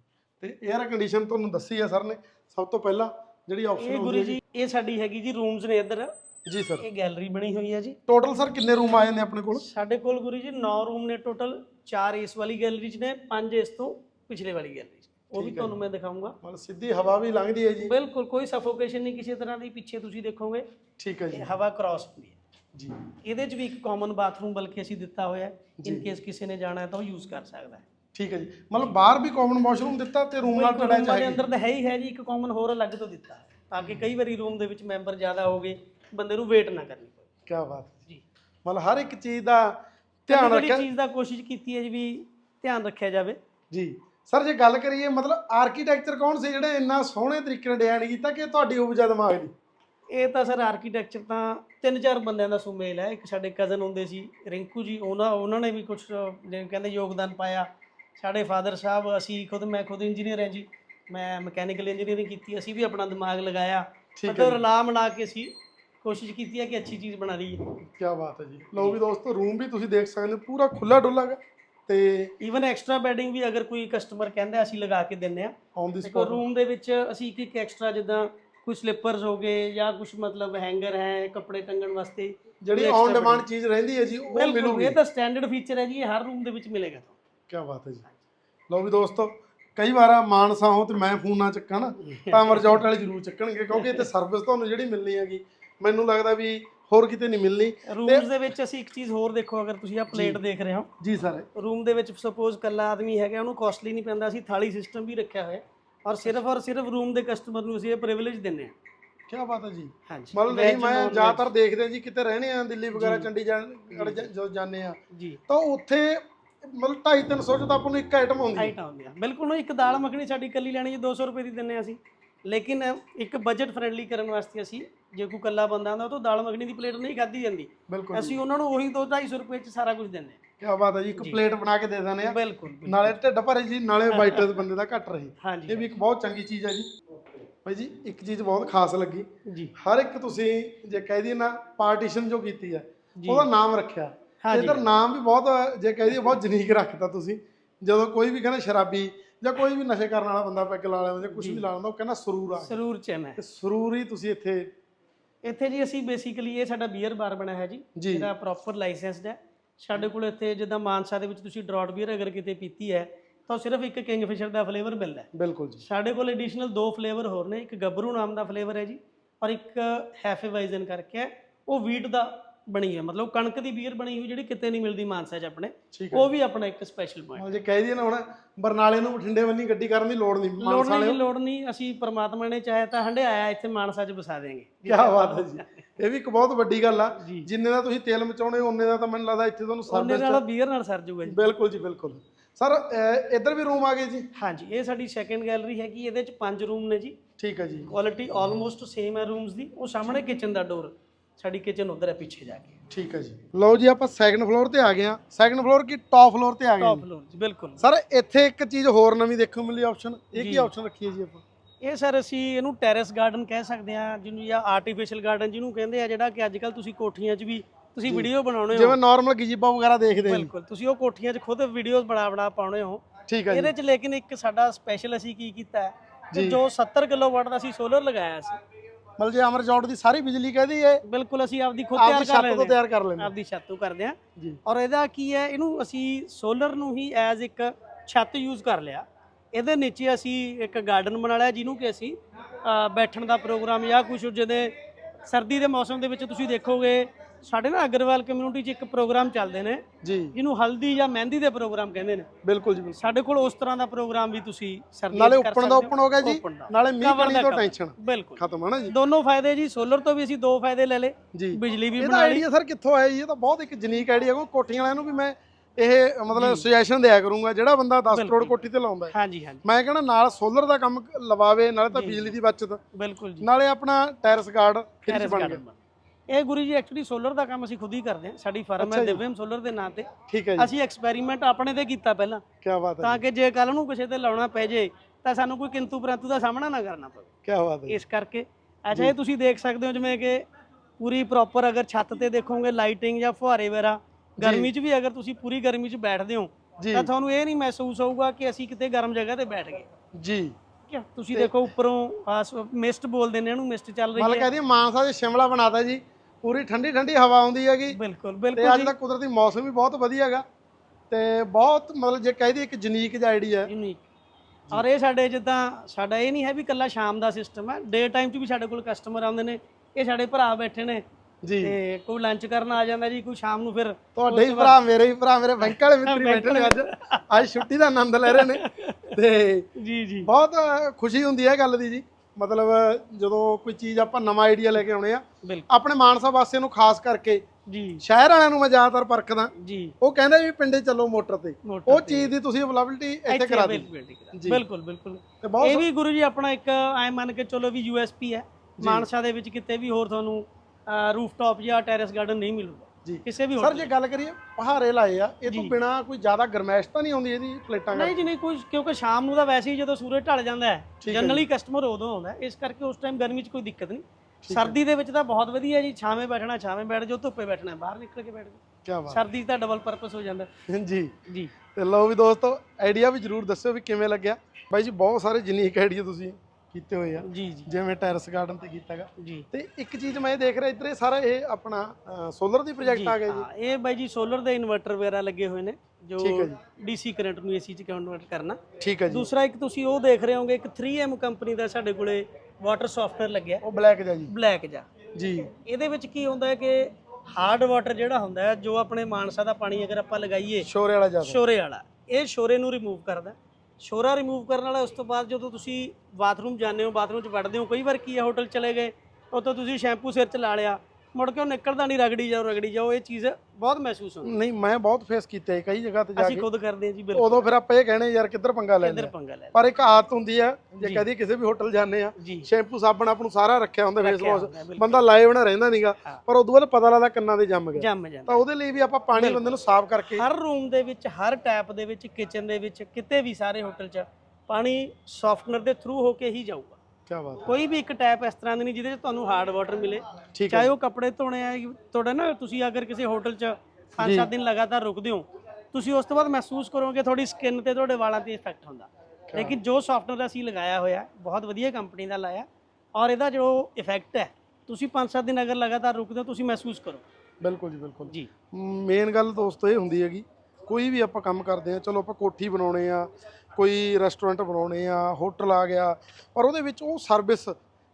ਤੇ 에ਅਰ ਕੰਡੀਸ਼ਨ ਤੁਹਾਨੂੰ ਦੱਸੀ ਆ ਸਰ ਨੇ ਸਭ ਤੋਂ ਪਹਿਲਾਂ ਜਿਹੜੀ ਇਹ ਆਪਸ਼ਨ ਗੁਰੂ ਜੀ ਇਹ ਸਾਡੀ ਹੈਗੀ ਜੀ ਰੂਮਸ ਨੇ ਇੱਧਰ। ਜੀ ਸਰ। ਇਹ ਗੈਲਰੀ ਬਣੀ ਹੋਈ ਹੈ ਜੀ। ਟੋਟਲ ਸਰ ਕਿੰਨੇ ਰੂਮ ਆ ਜਾਂਦੇ ਆਪਣੇ ਕੋਲ? ਸਾਡੇ ਕੋਲ ਗੁਰੂ ਜੀ 9 ਰੂਮ ਨੇ ਟੋਟਲ 4 ਇਸ ਵਾਲੀ ਗੈਲਰੀ 'ਚ ਨੇ 5 ਇਸ ਤੋਂ ਪਿਛਲੇ ਵਾਲੀ ਗੈਲਰੀ 'ਚ ਉਹ ਵੀ ਤੁਹਾਨੂੰ ਮੈਂ ਦਿਖਾਉਂਗਾ ਮਤਲਬ ਸਿੱਧੀ ਹਵਾ ਵੀ ਲੰਘਦੀ ਹੈ ਜੀ। ਬਿਲਕੁਲ ਕੋਈ ਸਫੋਕੇਸ਼ਨ ਨਹੀਂ ਕਿਸੇ ਤਰ੍ਹਾਂ ਦੀ ਪਿੱਛੇ ਤੁਸੀਂ ਦੇਖੋਗੇ। ਠੀਕ ਹੈ ਜੀ। ਹਵਾ ਕ੍ਰਾਸ ਹੁੰਦੀ ਹੈ। ਜੀ। ਇਹਦੇ 'ਚ ਵੀ ਇੱਕ ਕਾਮਨ ਬਾਥਰੂਮ ਬਲਕਿ ਅਸੀਂ ਦਿੱਤਾ ਹੋਇਆ ਹੈ। ਇਨ ਕੇਸ ਕਿਸੇ ਨੇ ਜਾਣਾ ਹੈ ਤਾਂ ਉਹ ਯੂਜ਼ ਕਰ ਸਕਦਾ ਹੈ। ਠੀਕ ਹੈ ਜੀ। ਮਤਲਬ ਬਾਹਰ ਵੀ ਕਾਮਨ ਵਾਸ਼ਰੂਮ ਦਿੱਤਾ ਤੇ ਰੂਮ ਨਾਲ ਅਟੈਚ ਹੈ ਅੰਦਰ ਤਾਂ ਹੈ ਹੀ ਹੈ ਜੀ। ਇੱਕ ਕਾਮਨ ਹੋਰ ਅਲੱਗ ਤੋਂ ਦਿੱਤਾ। ਤਾਂ ਕਿ ਕਈ ਵਾਰੀ ਰੂਮ ਦੇ ਵਿੱਚ ਮੈਂਬਰ ਜ਼ਿਆਦਾ ਹੋ ਗਏ ਬੰਦੇ ਨੂੰ ਵੇਟ ਨਾ ਕਰਨੀ ਪਵੇ। ਕੀ ਬਾਤ ਜੀ। ਮਤਲਬ ਹਰ ਇੱਕ ਚੀਜ਼ ਦਾ ਧਿਆਨ ਧਿਆਨ ਰੱਖਿਆ ਚੀਜ਼ ਦਾ ਕੋਸ਼ਿਸ਼ ਕੀਤੀ ਹੈ ਜੀ ਵੀ ਧਿਆਨ ਰੱਖਿਆ ਜਾਵੇ। ਜੀ। ਸਰ ਜੇ ਗੱਲ ਕਰੀਏ ਮਤਲਬ ਆਰਕੀਟੈਕਚਰ ਕੌਣ ਸੀ ਜਿਹੜੇ ਇੰਨਾ ਸੋਹਣੇ ਤਰੀਕੇ ਨਾਲ ਡਿਜ਼ਾਈਨ ਕੀਤਾ ਕਿ ਤੁਹਾਡੀ ਉਪਜਾ ਦਿਮਾਗ ਦੀ ਇਹ ਤਾਂ ਸਰ ਆਰਕੀਟੈਕਚਰ ਤਾਂ ਤਿੰਨ ਚਾਰ ਬੰਦਿਆਂ ਦਾ ਸੁਮੇਲ ਹੈ। ਇੱਕ ਸਾਡੇ ਕਜ਼ਨ ਹੁੰਦੇ ਸੀ ਰਿੰਕੂ ਜੀ ਉਹਨਾਂ ਉਹਨਾਂ ਨੇ ਵੀ ਕੁਝ ਜਿਵੇਂ ਕਹਿੰਦੇ ਯੋਗਦਾਨ ਪਾਇਆ। ਸਾਡੇ ਫਾਦਰ ਸਾਹਿਬ ਅਸੀਂ ਖੁਦ ਮੈਂ ਖੁਦ ਇੰਜੀਨੀਅਰ ਹਾਂ ਜੀ। ਮੈਂ ਮਕੈਨੀਕਲ ਇੰਜੀਨੀਅਰਿੰਗ ਕੀਤੀ ਅਸੀਂ ਵੀ ਆਪਣਾ ਦਿਮਾਗ ਲਗਾਇਆ। ਹੈ ਮਤਲਬ ਰਲਾ ਮਿਲਾ ਕੇ ਅਸੀਂ ਕੋਸ਼ਿਸ਼ ਕੀਤੀ ਹੈ ਕਿ ਅੱਛੀ ਚੀਜ਼ ਬਣਾ ਲਈਏ। ਕੀ ਬਾਤ ਹੈ ਜੀ। ਲਓ ਵੀ ਦੋਸਤੋ ਰੂਮ ਵੀ ਤੁਸੀਂ ਦੇਖ ਸਕਦੇ ਹੋ ਪੂਰਾ ਖੁੱਲਾ ਡੁੱਲਾ ਗਾ ਤੇ ਈਵਨ ਐਕਸਟਰਾ ਬੈਡਿੰਗ ਵੀ ਅਗਰ ਕੋਈ ਕਸਟਮਰ ਕਹਿੰਦਾ ਅਸੀਂ ਲਗਾ ਕੇ ਦਿੰਨੇ ਆ ਔਨ ਦੀ ਦੇਖੋ ਰੂਮ ਦੇ ਵਿੱਚ ਅਸੀਂ ਇੱਕ ਇੱਕ ਐਕਸਟਰਾ ਜਿੱਦਾਂ ਕੁਝ ਸਲਿੱਪਰਸ ਹੋ ਗਏ ਜਾਂ ਕੁਝ ਮਤਲਬ ਹੈਂਗਰ ਹੈ ਕੱਪੜੇ ਟੰਗਣ ਵਾਸਤੇ ਜਿਹੜੀ ਔਨ ਡਿਮਾਂਡ। ਚੀਜ਼ ਰਹਿੰਦੀ ਹੈ ਜੀ ਉਹ ਮਿਲੂਗੀ। ਇਹ ਤਾਂ ਸਟੈਂਡਰਡ ਫੀਚਰ ਹੈ ਜੀ ਇਹ ਹਰ ਰੂਮ ਦੇ ਵਿੱਚ ਮਿਲੇਗਾ ਕੀ ਬਾਤ ਹੈ ਜੀ। ਲਓ ਵੀ ਦੋਸਤੋ ਕਈ ਵਾਰ ਆ ਮਾਨਸਾ ਹੋ ਤੇ ਮੈਂ ਫੋਨ ਨਾ ਚੱਕਾਂ ਨਾ ਤਾਂ ਅਮਰਜੋਟ ਵਾਲੇ ਜ਼ਰੂਰ ਚੱਕਣਗੇ ਕਿਉਂਕਿ ਇੱਥੇ ਸਰਵਿਸ ਤੁਹਾਨੂੰ ਜਿਹੜੀ ਮਿਲਣੀ ਹੈਗੀ ਮੈਨੂੰ ਲੱਗਦਾ ਵੀ ਹੋਰ ਕਿਤੇ ਨਹੀਂ ਮਿਲਣੀ। ਰੂਮਸ ਦੇ ਵਿੱਚ ਅਸੀਂ ਇੱਕ ਚੀਜ਼ ਹੋਰ ਦੇਖੋ ਅਗਰ ਤੁਸੀਂ ਆ ਪਲੇਟ ਦੇਖ ਰਹੇ ਹੋ। ਜੀ ਸਰ। ਰੂਮ ਦੇ ਵਿੱਚ ਸਪੋਜ਼ ਕੱਲਾ ਆਦਮੀ ਹੈਗਾ ਉਹਨੂੰ ਕਾਸਟਲੀ ਨਹੀਂ ਪੈਂਦਾ ਅਸੀਂ ਥਾਲੀ ਸਿਸਟਮ ਵੀ ਰੱਖਿਆ ਹੋਇਆ। ਔਰ ਸਿਰਫ ਔਰ ਸਿਰਫ ਰੂਮ ਦੇ ਕਸਟਮਰ ਨੂੰ ਅਸੀਂ ਇਹ ਪ੍ਰਿਵਿਲੇਜ ਦਿੰਨੇ ਆ ਕੀ ਬਾਤ ਹੈ ਜੀ। ਹਾਂਜੀ। ਮਤਲਬ ਨਹੀਂ ਮੈਂ। ਜ਼ਿਆਦਾਤਰ ਦੇਖਦੇ ਜੀ ਕਿਤੇ ਰਹਿਣੇ ਆ ਦਿੱਲੀ ਵਗੈਰਾ ਚੰਡੀਗੜ੍ਹ ਜ- ਜਦੋਂ ਆ ਜੀ। ਤਾਂ ਉੱਥੇ ਮਤਲਬ 250 300 ਚ ਤਾਂ ਆਪਾਂ ਨੂੰ ਇੱਕ ਆਈਟਮ ਆਉਂਦੀ ਹੈ। ਆਈਟਮ ਹੁੰਦੀ ਆ। ਬਿਲਕੁਲ ਉਹ ਇੱਕ ਦਾਲ ਮੱਖਣੀ ਸਾਡੀ ਕੱਲੀ ਲੈਣੀ ਜੀ 200 ਰੁਪਏ ਦੀ ਦਿੰਨੇ ਆ ਅਸੀਂ। ਲੇਕਿਨ ਇੱਕ ਬਜਟ ਫ੍ਰੈਂਡਲੀ ਕਰਨ ਵਾਸਤੇ ਅਸੀਂ ਜੇ ਕੋਈ ਕੱਲਾ ਬੰਦਾ ਆਉਂਦਾ ਉਹ ਤੋਂ ਦਾਲ ਮੱਖਣੀ ਦੀ ਪਲੇਟ ਨਹੀਂ ਖਾਧੀ ਜਾਂਦੀ। ਬਿਲਕੁਲ ਅਸੀਂ ਉਹਨਾਂ ਨੂੰ ਉਹੀ 2 250 ਰੁਪਏ ਚ ਸਾਰਾ ਕੁਝ ਦਿੰਦੇ ਕੀ ਬਾਤ ਹੈ ਜੀ ਇੱਕ ਪਲੇਟ ਬਣਾ ਕੇ ਦੇ ਦਿੰਦੇ ਆ ਬਿਲਕੁਲ। ਨਾਲੇ ਢਿੱਡ ਭਰੇ ਜੀ ਨਾਲੇ ਵਾਈਟ ਬੰਦੇ ਦਾ ਘਟ ਰਹੇ। ਇਹ ਵੀ ਇੱਕ ਬਹੁਤ ਚੰਗੀ ਚੀਜ਼ ਹੈ ਜੀ। ਭਾਈ ਜੀ ਇੱਕ ਚੀਜ਼ ਬਹੁਤ ਖਾਸ ਲੱਗੀ। ਜੀ। ਹਰ ਇੱਕ ਤੁਸੀਂ ਜੇ ਕਹਿ ਦਈਏ ਨਾ ਪਾਰਟੀਸ਼ਨ ਜੋ ਕੀਤੀ ਹੈ। ਉਹਦਾ ਨਾਮ ਰੱਖਿਆ। ਇਧਰ ਨਾਮ ਵੀ ਬਹੁਤ ਜੇ ਕਹਿ ਦਈਏ ਬਹੁਤ ਜਨੀਕ ਰੱਖਤਾ ਤੁਸੀਂ। ਜਦੋਂ ਕੋਈ ਵੀ ਕਹਿੰਦਾ ਸ਼ਰਾਬੀ ਜਾਂ ਕੋਈ ਵੀ ਨਸ਼ੇ ਕਰਨ ਵਾਲਾ ਬੰਦਾ ਪੈਗ ਲਾ ਲੈਂਦਾ ਜਾਂ ਕੁਝ ਵੀ ਲਾ ਲੈਂਦਾ ਉਹ ਕਹਿੰਦਾ ਸਰੂਰ ਆ ਸਰੂਰ ਚੈਨ ਹੈ ਤੇ ਸਰੂਰ ਹੀ ਤੁਸੀਂ ਇੱਥੇ ਇੱਥੇ ਜੀ ਅਸੀਂ ਬੇਸਿਕਲੀ ਇਹ ਸਾਡਾ ਬੀਅਰ ਬਾਰ ਬਣਿਆ ਹੈ ਜੀ ਜੀ। ਜਿਹੜਾ ਪ੍ਰੋਪਰ ਲਾਇਸੈਂਸਡ ਹੈ। ਸਾਡੇ ਕੋਲ ਇੱਥੇ ਜਿੱਦਾਂ ਮਾਨਸਾ ਦੇ ਵਿੱਚ ਤੁਸੀਂ ਡਰਾਟ ਬੀਅਰ ਅਗਰ ਕਿਤੇ ਪੀਤੀ ਹੈ ਤਾਂ ਸਿਰਫ ਇੱਕ ਕਿੰਗਫਿਸ਼ਰ ਦਾ ਫਲੇਵਰ ਮਿਲਦਾ ਹੈ। ਬਿਲਕੁਲ ਜੀ। ਸਾਡੇ ਕੋਲ ਐਡੀਸ਼ਨਲ ਦੋ ਫਲੇਵਰ ਹੋਰ ਨੇ ਇੱਕ ਗੱਭਰੂ ਨਾਮ ਦਾ ਫਲੇਵਰ ਹੈ ਜੀ ਔਰ ਇੱਕ ਹੈਫੇਵਾਈਜ਼ਨ ਕਰਕੇ ਹੈ। ਉਹ ਵੀਟ ਦਾ ਬਣੀ ਹੈ। ਮਤਲਬ ਕਣਕ ਦੀ ਬੀਅਰ ਬਣੀ ਹੋਈ ਜਿਹੜੀ ਕਿਤੇ ਨਹੀਂ ਮਿਲਦੀ ਮਾਨਸਾ 'ਚ ਆਪਣੇ ਠੀਕ ਉਹ ਵੀ ਆਪਣਾ ਇੱਕ ਸਪੈਸ਼ਲ ਪੁਆਇੰਟ ਮਤਲਬ ਜੇ ਕਹਿ ਦਈਏ ਨਾ ਹੁਣ ਬਰਨਾਲੇ ਨੂੰ ਬਠਿੰਡੇ ਵੱਲ ਗੱਡੀ ਕਰਨ ਦੀ ਲੋੜ ਨਹੀਂ ਲੋੜ ਮਾਨਸਾ ਨਹੀਂ ਵਾਲਿਓ। ਲੋੜ ਨਹੀਂ ਅਸੀਂ ਪ੍ਰਮਾਤਮਾ ਨੇ ਚਾਹਿਆ ਤਾਂ ਹੰਡਿਆਇਆ ਇੱਥੇ ਮਾਨਸਾ 'ਚ ਵਸਾ ਦੇਾਂਗੇ ਕੀ ਬਾਤ ਹੈ ਜੀ। ਇਹ ਵੀ ਇੱਕ ਬਹੁਤ ਵੱਡੀ ਗੱਲ ਆ। ਜੀ। ਜਿੰਨੇ ਦਾ ਤੁਸੀਂ ਤੇਲ ਮਚਾਉਣੇ ਉਹਨੇ ਦਾ ਤਾਂ ਮੈਨੂੰ ਲੱਗਦਾ ਇੱਥੇ ਤੁਹਾਨੂੰ ਉਹਨੇ ਸਰਵਿਸ ਨਾਲ ਬੀਅਰ ਨਾਲ ਸਰ ਜੂਗਾ ਜੀ। ਬਿਲਕੁਲ ਜੀ ਬਿਲਕੁਲ। ਸਰ ਅਹ, ਇੱਧਰ ਵੀ ਰੂਮ ਆ ਗਏ ਜੀ? ਹਾਂਜੀ ਇਹ ਸਾਡੀ ਸੈਕੰਡ ਗੈਲਰੀ ਹੈਗੀ ਇਹਦੇ 'ਚ ਪੰਜ ਰੂਮ ਨੇ ਜੀ। ਠੀਕ ਹੈ ਜੀ। ਕੁਆਲਿਟੀ ਆਲਮੋਸਟ ਸੇਮ ਹੈ ਰੂਮਸ ਦੀ। ਉਹ ਸਾਹਮਣੇ ਕਿਚਨ ਦਾ ਡੋਰ ਸਾਡੀ ਕਿਚਨ ਉਧਰ ਹੈ ਪਿੱਛੇ ਜਾ ਕੇ। ਠੀਕ ਹੈ ਜੀ। ਲਓ ਜੀ ਆਪਾਂ ਸੈਕੰਡ ਫਲੋਰ ਤੇ ਆ ਗਏ ਆ ਸੈਕੰਡ ਫਲੋਰ ਕੀ? ਟੌਪ ਫਲੋਰ ਤੇ ਆ ਗਏ ਟੌਪ। ਫਲੋਰ ਜੀ ਬਿਲਕੁਲ। ਸਰ ਇੱਥੇ ਇੱਕ ਚੀਜ਼ ਹੋਰ ਨਵੀਂ ਦੇਖਣ ਮਿਲੀ ਆਪਸ਼ਨ ਇਹ ਕੀ। ਆਪਸ਼ਨ ਰੱਖੀ ਹੈ ਜੀ ਆਪਾਂ? ਇਹ ਸਰ ਅਸੀਂ ਇਹਨੂੰ ਟੈਰੇਸ ਗਾਰਡਨ ਕਹਿ ਸਕਦੇ ਹਾਂ ਜਿਹਨੂੰ ਜਾਂ ਆਰਟੀਫੀਸ਼ੀਅਲ ਗਾਰਡਨ ਜਿਹਨੂੰ ਕਹਿੰਦੇ ਆ ਜਿਹੜਾ ਕਿ ਅੱਜ ਕੱਲ ਤੁਸੀਂ ਕੋਠੀਆਂ 'ਚ ਵੀ ਤੁਸੀਂ ਵੀਡੀਓ ਬਣਾਉਣੇ ਹੋ। ਜਿਵੇਂ ਨਾਰਮਲ ਗਜੀਬਾ ਵਗੈਰਾ ਦੇਖਦੇ ਹਾਂ। ਜੀ। ਬਿਲਕੁਲ ਤੁਸੀਂ ਉਹ ਕੋਠੀਆਂ 'ਚ ਖੁਦ ਵੀਡੀਓਜ਼ ਬਣਾ ਬਣਾ ਪਾਉਣੇ ਹੋ। ਠੀਕ ਹੈ ਜੀ। ਇਹਦੇ 'ਚ ਲੇਕਿਨ ਇੱਕ ਸਾਡਾ ਸਪੈਸ਼ਲ ਅਸੀਂ ਕੀ ਕੀਤਾ ਹੈ। ਜੋ। 70 ਕਿਲੋਵਾਟ ਦਾ ਅਸੀਂ ਸੋਲਰ ਲਗਾਇਆ ਸੀ ਮਤਲਬ ਜੇ ਅਮਰ ਜੌਟ ਦੀ ਸਾਰੀ ਬਿਜਲੀ ਕਹਦੀ ਹੈ ਬਿਲਕੁਲ ਅਸੀਂ ਆਪਦੀ ਖੁਦ ਤਿਆਰ ਆਪਦੀ ਕਰ ਛੱਤ ਲੈਂਦੇ ਤੋਂ ਹਾਂ। ਤਿਆਰ ਕਰ ਲੈਂਦੇ ਆਪਦੀ ਛੱਤ ਤੋਂ ਕਰਦੇ ਜੀ। ਔਰ ਇਹਦਾ ਕੀ ਹੈ ਇਹਨੂੰ ਅਸੀਂ ਸੋਲਰ ਨੂੰ ਹੀ ਐਜ਼ ਇੱਕ ਛੱਤ ਯੂਜ਼ ਕਰ ਲਿਆ। ਇਹਦੇ ਨੀਚੇ ਅਸੀਂ ਇੱਕ ਗਾਰਡਨ ਬਣਾ ਲਿਆ ਜਿਹਨੂੰ ਕਿ ਅਸੀਂ ਬੈਠਣ ਦਾ ਪ੍ਰੋਗਰਾਮ ਜਾਂ ਕੁਝ ਜਿਹਦੇ ਸਰਦੀ ਦੇ ਮੌਸਮ ਦੇ ਵਿੱਚ ਤੁਸੀਂ ਦੇਖੋਗੇ ਸਾਡੇ ਨਾ ਅਗਰਵਾਲ ਕਮਿਊਨਿਟੀ 'ਚ ਇੱਕ ਪ੍ਰੋਗਰਾਮ ਚੱਲਦੇ ਨੇ। ਜੀ। ਜਿਹਨੂੰ ਹਲਦੀ ਜਾਂ ਮਹਿੰਦੀ ਦੇ ਪ੍ਰੋਗਰਾਮ ਕਹਿੰਦੇ ਨੇ। ਬਿਲਕੁਲ ਜੀ ਸਾਡੇ ਕੋਲ ਉਸ ਤਰ੍ਹਾਂ ਦਾ ਪ੍ਰੋਗਰਾਮ ਵੀ ਤੁਸੀਂ ਸਰਦੀ ਨਾਲੇ ਓਪਨ ਦਾ ਓਪਨ ਹੋ ਗਿਆ ਜੀ। ਨਾਲੇ ਮੀਂਹ ਪਾਣੀ ਤੋਂ। ਟੈਨਸ਼ਨ ਬਿਲਕੁਲ। ਖਤਮ ਹੈ ਨਾ ਜੀ? ਦੋਨੋਂ ਫਾਇਦੇ ਜੀ ਸੋਲਰ ਤੋਂ ਵੀ ਅਸੀਂ ਦੋ ਫਾਇਦੇ ਲੈ ਲਏ। ਜੀ। ਬਿਜਲੀ ਵੀ ਇਹਦਾ ਬਣਾ ਲਈ ਆਈਡੀਆ ਸਰ ਕਿੱਥੋਂ ਆਇਆ ਜੀ? ਇਹ ਤਾਂ ਬਹੁਤ ਇੱਕ ਜਨੀਕ ਆਈਡੀਆ ਕੋ ਕੋਠੀਆਂ ਵਾਲਿਆਂ ਨੂੰ ਵੀ ਮੈਂ ਇਹ ਮਤਲਬ ਸੁਜੈਸ਼ਨ ਦਿਆ ਕਰੂੰਗਾ। ਜਿਹੜਾ ਬੰਦਾ 10 ਕਰੋੜ। ਕੋਠੀ ਤੇ ਲਾਉਂਦਾ ਹੈ। ਹਾਂਜੀ ਹਾਂਜੀ। ਮੈਂ ਕਹਿੰਦਾ ਨਾਲ ਸੋਲਰ ਦਾ ਕੰਮ ਲਵਾਵੇ ਨਾਲੇ ਤਾਂ ਬਿਜਲੀ ਦੀ ਬਚਤ। ਬਿਲਕੁਲ ਜੀ। ਨਾਲੇ ਆਪਣਾ ਟੈਰਸ ਗਾਰਡ ਟੈਰੇਸ ਬਣ ਗਿਆ। ਇਹ ਗੁਰੂ ਜੀ ਐਕਚੁਅਲੀ ਸੋਲਰ ਦਾ ਕੰਮ ਅਸੀਂ ਖੁਦ ਹੀ ਕਰਦੇ ਹਾਂ। ਸਾਡੀ ਫਰਮ ਹੈ। ਦਿਵਯਮ ਸੋਲਰ ਦੇ ਨਾਂ ਤੇ। ਠੀਕ ਹੈ ਜੀ। ਅਸੀਂ ਐਕਸਪੈਰੀਮੈਂਟ ਆਪਣੇ ਤੇ ਕੀਤਾ ਪਹਿਲਾਂ। ਕੀ ਬਾਤ ਹੈ ਤਾਂ ਕਿ ਜੇ ਕੱਲ ਨੂੰ ਕਿਸੇ ਤੇ ਲਾਉਣਾ ਪੈ ਜੇ ਤਾਂ ਸਾਨੂੰ ਕੋਈ ਕਿੰਤੂ ਪਰੰਤੂ ਦਾ ਸਾਹਮਣਾ ਨਾ ਕਰਨਾ ਪਵੇ। ਕੀ ਬਾਤ ਹੈ ਇਸ ਕਰਕੇ। ਅੱਛਾ ਇਹ ਤੁਸੀਂ ਦੇਖ ਸਕਦੇ ਹੋ ਜਿਵੇਂ ਕਿ ਪੂਰੀ ਪ੍ਰੋਪਰ ਅਗਰ ਛੱਤ ਤੇ ਦੇਖੋਗੇ ਲਾਈਟਿੰਗ ਜਾਂ ਫੁਹਾਰੇ ਵਗੈਰਾ ਗਰਮੀ 'ਚ ਵੀ ਅਗਰ ਤੁਸੀਂ ਪੂਰੀ ਗਰਮੀ 'ਚ ਬੈਠਦੇ ਹੋ ਤਾਂ ਤੁਹਾਨੂੰ ਇਹ ਨਹੀਂ ਮਹਿਸੂਸ ਹੋਊਗਾ ਕਿ ਅਸੀਂ ਕਿਤੇ ਗਰਮ ਜਗ੍ਹਾ ਤੇ ਬੈਠ ਗਏ। ਜੀ। ਤੁਸੀਂ ਦੇਖੋ ਉੱਪਰੋਂ ਮਿਸਟ ਬੋਲਦੇ ਨੇ ਇਹਨੂੰ ਮਿਸਟ ਚੱਲ ਰਹੀ ਮਤਲਬ ਹੈ। ਕਹਦੀ ਮਾਨਸਾ ਦੇ ਸ਼ਿਮਲਾ ਬਣਾਤਾ ਜੀ। ਪੂਰੀ ਠੰਡੀ ਠੰਡੀ ਹਵਾ ਆਉਂਦੀ ਹੈਗੀ। ਬਿਲਕੁਲ ਤੇ ਬਿਲਕੁਲ ਅੱਜ ਦਾ ਕੁਦਰਤੀ ਮੌਸਮ ਵੀ ਬਹੁਤ ਵਧੀਆ ਹੈਗਾ। ਤੇ ਬਹੁਤ ਮਤਲਬ ਜੇ ਕਹਿ ਦਈਏ ਇੱਕ ਯੂਨੀਕ ਜਿਹਾ ਆਈਡੀਆ ਹੈ। ਯੂਨੀਕ ਔਰ ਇਹ ਸਾਡੇ ਜਿੱਦਾਂ ਸਾਡਾ ਇਹ ਨਹੀਂ ਹੈ ਵੀ ਕੱਲਾ ਸ਼ਾਮ ਦਾ ਸਿਸਟਮ ਹੈ। ਡੇ ਟਾਈਮ 'ਚ ਵੀ ਸਾਡੇ ਕੋਲ ਕਸਟਮਰ ਆਉਂਦੇ ਨੇ। ਇਹ ਸਾਡੇ ਭਰਾ ਬੈਠੇ ਨੇ। ਜੀ। ਤੇ ਕੋਈ ਲੰਚ ਕਰਨ ਆ ਜਾਂਦਾ ਜੀ ਕੋਈ ਸ਼ਾਮ ਨੂੰ ਫਿਰ ਤੁਹਾਡੇ ਹੀ ਭਰਾ ਮੇਰੇ ਹੀ ਭਰਾ ਮੇਰੇ ਬੈਂਕ ਵਾਲੇ ਮਿੱਤਰੀ ਬੈਠੇ ਨੇ ਅੱਜ। ਅੱਜ ਛੁੱਟੀ ਦਾ ਆਨੰਦ ਲੈ ਰਹੇ ਨੇ। ਤੇ ਜੀ ਜੀ। ਬਹੁਤ ਖੁਸ਼ੀ ਹੁੰਦੀ ਹੈ ਇਹ ਗੱਲ ਦੀ ਜੀ। ਮਤਲਬ ਜਦੋਂ ਕੋਈ ਚੀਜ਼ ਆਪਾਂ ਨਵਾਂ ਆਈਡੀਆ ਲੈ ਕੇ ਆਉਣੇ ਆ ਬਿਲਕੁਲ। ਆਪਣੇ ਮਾਨਸਾ ਵਾਸੀਆਂ ਨੂੰ ਖਾਸ ਕਰਕੇ ਜੀ। ਸ਼ਹਿਰ ਵਾਲਿਆਂ ਨੂੰ ਮੈਂ ਜ਼ਿਆਦਾਤਰ ਪਰਖਦਾ। ਜੀ। ਉਹ ਕਹਿੰਦੇ ਵੀ ਪਿੰਡੇ ਚੱਲੋ ਮੋਟਰ ਤੇ। ਮੋਟਰ ਉਹ ਚੀਜ਼ ਦੀ ਤੁਸੀਂ ਅਵੇਲੇਬਿਲਟੀ ਇੱਥੇ ਕਰਾ ਦਿਓ। ਜੀ। ਬਿਲਕੁਲ ਬਿਲਕੁਲ। ਤੇ ਬਹੁਤ ਇਹ ਵੀ ਗੁਰੂ ਜੀ ਆਪਣਾ ਇੱਕ ਐ ਮੰਨ ਕੇ ਚਲੋ ਵੀ ਯੂਐਸਪੀ ਹੈ। ਮਾਨਸਾ ਦੇ ਵਿੱਚ ਕਿਤੇ ਵੀ ਹੋਰ ਤੁਹਾਨੂੰ ਰੂਫਟਾਪ ਜਾਂ ਟੈਰੇਸ ਗਾਰਡਨ ਨਹੀਂ ਮਿਲੂਗਾ। ਜੀ। ਕਿਸੇ ਵੀ ਸਰ ਜੇ ਗੱਲ ਕਰੀਏ ਪਹਾੜੇ ਲਾਏ ਆ ਇਹ ਤੋਂ ਬਿਨਾ ਕੋਈ ਜ਼ਿਆਦਾ ਗਰਮੈਸ਼ ਤਾਂ ਨਹੀਂ ਆਉਂਦੀ ਇਹਦੀ ਪਲੇਟਾਂ ਨਹੀਂ ਜੀ ਨਹੀਂ ਕੋਈ ਕਿਉਂਕਿ ਸ਼ਾਮ ਨੂੰ ਤਾਂ ਵੈਸੇ ਹੀ ਜਦੋਂ ਸੂਰਜ ਢਲ ਜਾਂਦਾ ਹੈ ਜਨਰਲੀ ਕਸਟਮਰ ਉਦੋਂ ਆਉਂਦਾ ਇਸ ਕਰਕੇ ਉਸ ਟਾਈਮ ਗਰਮੀ 'ਚ ਕੋਈ ਦਿੱਕਤ ਨਹੀਂ। ਸਰਦੀ ਦੇ ਵਿੱਚ ਤਾਂ ਬਹੁਤ ਵਧੀਆ ਜੀ ਛਾਵੇਂ ਬੈਠਣਾ ਛਾਵੇਂ ਬੈਠ ਜਾਓ ਧੁੱਪੇ ਬੈਠਣਾ ਬਾਹਰ ਨਿਕਲ ਕੇ ਬੈਠ ਜਾਓ। ਕੀ ਬਾਤ ਸਰਦੀ ਤਾਂ ਡਬਲ ਪਰਪਸ ਹੋ ਜਾਂਦਾ। ਜੀ। ਜੀ। ਤੇ ਲਓ ਵੀ ਦੋਸਤੋ ਆਈਡੀਆ ਵੀ ਜਰੂਰ ਦੱਸਿਓ ਵੀ ਕਿਵੇਂ ਲੱਗਿਆ। ਬਾਈ ਜੀ ਬਹੁਤ ਸਾਰੇ ਯੂਨੀਕ ਆਈਡੀਆ ਤੁਸੀਂ ਕੀਤੇ ਹੋਏ ਆ। ਜੀ ਜੀ। ਜਿਵੇਂ ਟੈਰਸ ਗਾਰਡਨ ਤੇ ਕੀਤਾਗਾ ਜੀ। ਤੇ ਇੱਕ ਚੀਜ਼ ਮੈਂ ਦੇਖ ਰਿਹਾ ਇੱਧਰ ਇਹ ਸਾਰਾ ਇਹ ਆਪਣਾ ਸੋਲਰ ਦੀ ਪ੍ਰੋਜੈਕਟ ਆ ਗਿਆ ਜੀ? ਹਾਂ, ਇਹ ਬਾਈ ਜੀ ਸੋਲਰ ਦੇ ਇਨਵਰਟਰ ਵਗੈਰਾ ਲੱਗੇ ਹੋਏ ਨੇ ਜੋ ਜੀ। ਡੀਸੀ ਕਰੰਟ ਨੂੰ ਏਸੀ 'ਚ ਕਨਵਰਟ ਕਰਨਾ। ਠੀਕ ਹੈ ਜੀ। ਦੂਸਰਾ ਇੱਕ ਤੁਸੀਂ ਉਹ ਦੇਖ ਰਹੇ ਹੋਗੇ ਇੱਕ 3M ਕੰਪਨੀ ਦਾ ਸਾਡੇ ਕੋਲੇ ਵਾਟਰ ਸੌਫਟਵੇਅਰ ਲੱਗਿਆ। ਉਹ ਬਲੈਕ ਜਾ ਜੀ। ਬਲੈਕ ਜਾ ਜੀ। ਇਹਦੇ ਵਿੱਚ ਕੀ ਹੁੰਦਾ ਹੈ ਕਿ ਹਾਰਡ ਵਾਟਰ ਜਿਹੜਾ ਹੁੰਦਾ ਹੈ ਜੋ ਆਪਣੇ ਮਾਨਸਾ ਦਾ ਪਾਣੀ ਅਗਰ ਆਪਾਂ ਲਗਾਈਏ ਸ਼ੋਰੇ ਵਾਲਾ ਜ਼ਿਆਦਾ। ਸ਼ੋਰੇ ਵਾਲਾ ਇਹ ਸ਼ੋਰੇ ਨੂੰ ਰਿਮੂਵ ਕਰਦਾ। ਸ਼ੋਰਾ ਰਿਮੂਵ ਕਰਨ ਵਾਲਾ, ਉਸ ਤੋਂ ਬਾਅਦ ਜਦੋਂ ਤੁਸੀਂ ਬਾਥਰੂਮ ਜਾਂਦੇ ਹੋ ਬਾਥਰੂਮ 'ਚ ਵੜਦੇ ਹੋ, ਕਈ ਵਾਰ ਕੀ ਹੈ ਹੋਟਲ ਚਲੇ ਗਏ ਉੱਥੋਂ ਤੁਸੀਂ ਸ਼ੈਂਪੂ ਸਿਰ 'ਚ ਲਾ ਲਿਆ। ਮੁੜ ਕੇ ਉਹ ਨਿਕਲਦਾ ਨਹੀਂ ਰਗੜੀ ਜਾਓ ਰਗੜੀ ਜਾਓ ਇਹ ਚੀਜ਼ ਬਹੁਤ ਮਹਿਸੂਸ ਹੁੰਦੀ ਨਹੀਂ ਮੈਂ ਬਹੁਤ ਫੇਸ ਕੀਤਾ ਹੈ ਕਈ ਜਗ੍ਹਾ ਤੇ ਜਾ ਅਸੀਂ ਕੇ। ਖੁਦ ਕਰਦੇ ਹਾਂ ਜੀ ਬਿਲਕੁਲ। ਉਦੋਂ ਫਿਰ ਆਪਾਂ ਇਹ ਕਹਿਣੇ ਯਾਰ ਕਿੱਧਰ ਪੰਗਾ ਲੈਂਦੇ ਇਧਰ ਆ। ਪੰਗਾ ਲੈ ਪਰ ਇੱਕ ਆਦਤ ਹੁੰਦੀ ਆ ਜੇ ਜੀ। ਕਦੀ ਕਿਸੇ ਵੀ ਹੋਟਲ ਜਾਂਦੇ ਆ ਜੀ। ਸ਼ੈਂਪੂ ਸਾਬਣ ਆਪ ਨੂੰ ਸਾਰਾ ਰੱਖਿਆ ਹੁੰਦਾ ਫੇਸ ਰੱਖਿਆ ਵਾਸ਼ ਹੁੰਦਾ, ਬਿਲਕੁਲ। ਬੰਦਾ ਲਾਏ ਬਣਾ ਰਹਿੰਦਾ ਨਹੀਂਗਾ ਹਾਂ। ਪਰ ਉਦੋਂ ਬਾਅਦ ਪਤਾ ਲੱਗਦਾ ਕੰਨਾਂ ਦੇ ਜੰਮ ਜਾਂਦਾ ਤਾਂ ਉਹਦੇ ਲਈ ਵੀ ਆਪਾਂ ਪਾਣੀ ਬੰਦੇ ਨੂੰ ਸਾਫ਼ ਕਰਕੇ ਹਰ ਰੂਮ ਦੇ ਵਿੱਚ ਹਰ ਟੈਪ ਦੇ ਵਿੱਚ ਕਿਚਨ ਦੇ ਵਿੱਚ ਕਿਤੇ ਵੀ ਸਾਰੇ ਹੋਟਲ 'ਚ ਪਾਣੀ ਸੌਫਟਨਰ ਦੇ ਥਰੂ ਹੋ ਕੇ ਹੀ ਜਾਊਗਾ। ਕੀ ਬਾਤ। ਕੋਈ ਵੀ ਇੱਕ ਟੈਪ ਇਸ ਤਰ੍ਹਾਂ ਦੀ ਨਹੀਂ ਜਿਹਦੇ 'ਚ ਤੁਹਾਨੂੰ ਹਾਰਡ ਵਾਟਰ ਮਿਲੇ। ਠੀਕ ਚਾਹੇ ਉਹ ਕੱਪੜੇ ਧੋਣੇ ਆ ਤੁਹਾਡਾ ਨਾ ਤੁਸੀਂ ਅਗਰ ਕਿਸੇ ਹੋਟਲ 'ਚ 5-7 ਦਿਨ ਲਗਾਤਾਰ ਰੁਕਦੇ ਹੋ ਤੁਸੀਂ ਉਸ ਤੋਂ ਬਾਅਦ ਮਹਿਸੂਸ ਕਰੋਗੇ ਤੁਹਾਡੀ ਸਕਿਨ ਤੇ ਤੁਹਾਡੇ ਵਾਲਾਂ ਤੇ ਇਫੈਕਟ ਹੁੰਦਾ। ਲੇਕਿਨ ਜੋ ਸੌਫਟਨਰ ਅਸੀਂ ਲਗਾਇਆ ਹੋਇਆ ਬਹੁਤ ਵਧੀਆ ਕੰਪਨੀ ਦਾ ਲਾਇਆ ਔਰ ਇਹਦਾ ਜੋ ਇਫੈਕਟ ਹੈ ਤੁਸੀਂ 5-7 ਦਿਨ ਅਗਰ ਲਗਾਤਾਰ ਰੁਕਦੇ ਹੋ ਤੁਸੀਂ ਮਹਿਸੂਸ ਕਰੋ। ਬਿਲਕੁਲ ਜੀ ਬਿਲਕੁਲ। ਜੀ। ਮੇਨ ਗੱਲ ਦੋਸਤੋ ਇਹ ਹੁੰਦੀ ਹੈਗੀ ਕੋਈ ਵੀ ਆਪਾਂ ਕੰਮ ਕਰਦੇ ਆ ਚਲੋ ਆਪਾਂ ਕੋਠੀ ਬਣਾਉਣੇ ਆ ਕੋਈ ਰੈਸਟੋਰੈਂਟ ਬਣਾਉਣੇ ਆ ਹੋਟਲ ਆ ਗਿਆ ਪਰ ਉਹਦੇ ਵਿੱਚ ਉਹ ਸਰਵਿਸ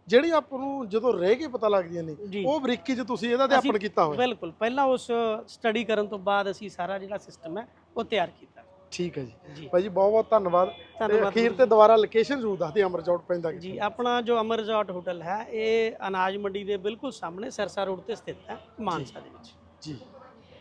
ਜਿਹੜੀ ਆਪਾਂ ਨੂੰ ਜਦੋਂ ਰਹਿ ਕੇ ਪਤਾ ਲੱਗਦੀਆਂ ਨੇ। ਉਹ ਬਰੀਕੀ 'ਚ ਤੁਸੀਂ ਇਹਦਾ ਅਧਿਆਪਨ ਕੀਤਾ ਹੋਇਆ। ਬਿਲਕੁਲ ਪਹਿਲਾਂ ਉਸ ਸਟੱਡੀ ਕਰਨ ਤੋਂ ਬਾਅਦ ਅਸੀਂ ਸਾਰਾ ਜਿਹੜਾ ਸਿਸਟਮ ਹੈ ਉਹ ਤਿਆਰ ਕੀਤਾ। ਠੀਕ ਹੈ ਜੀ। ਭਾਈ ਜੀ ਬਹੁਤ ਬਹੁਤ ਧੰਨਵਾਦ ਤੇ ਅਖੀਰ ਤੇ ਦੁਬਾਰਾ ਲੋਕੇਸ਼ਨ ਜ਼ਰੂਰ ਦੱਸ ਦਿਓ ਅਮਰ ਚੌਕ ਪੈਂਦਾ। ਜੀ ਆਪਣਾ ਜੋ ਅਮਰ ਰਿਜ਼ੋਰਟ ਹੋਟਲ ਹੈ ਇਹ ਅਨਾਜ ਮੰਡੀ ਦੇ ਬਿਲਕੁਲ ਸਾਹਮਣੇ ਸਰਸਾ ਰੋਡ ਤੇ ਸਥਿਤ ਹੈ ਮਾਨਸਾ ਦੇ ਵਿੱਚ। ਜੀ।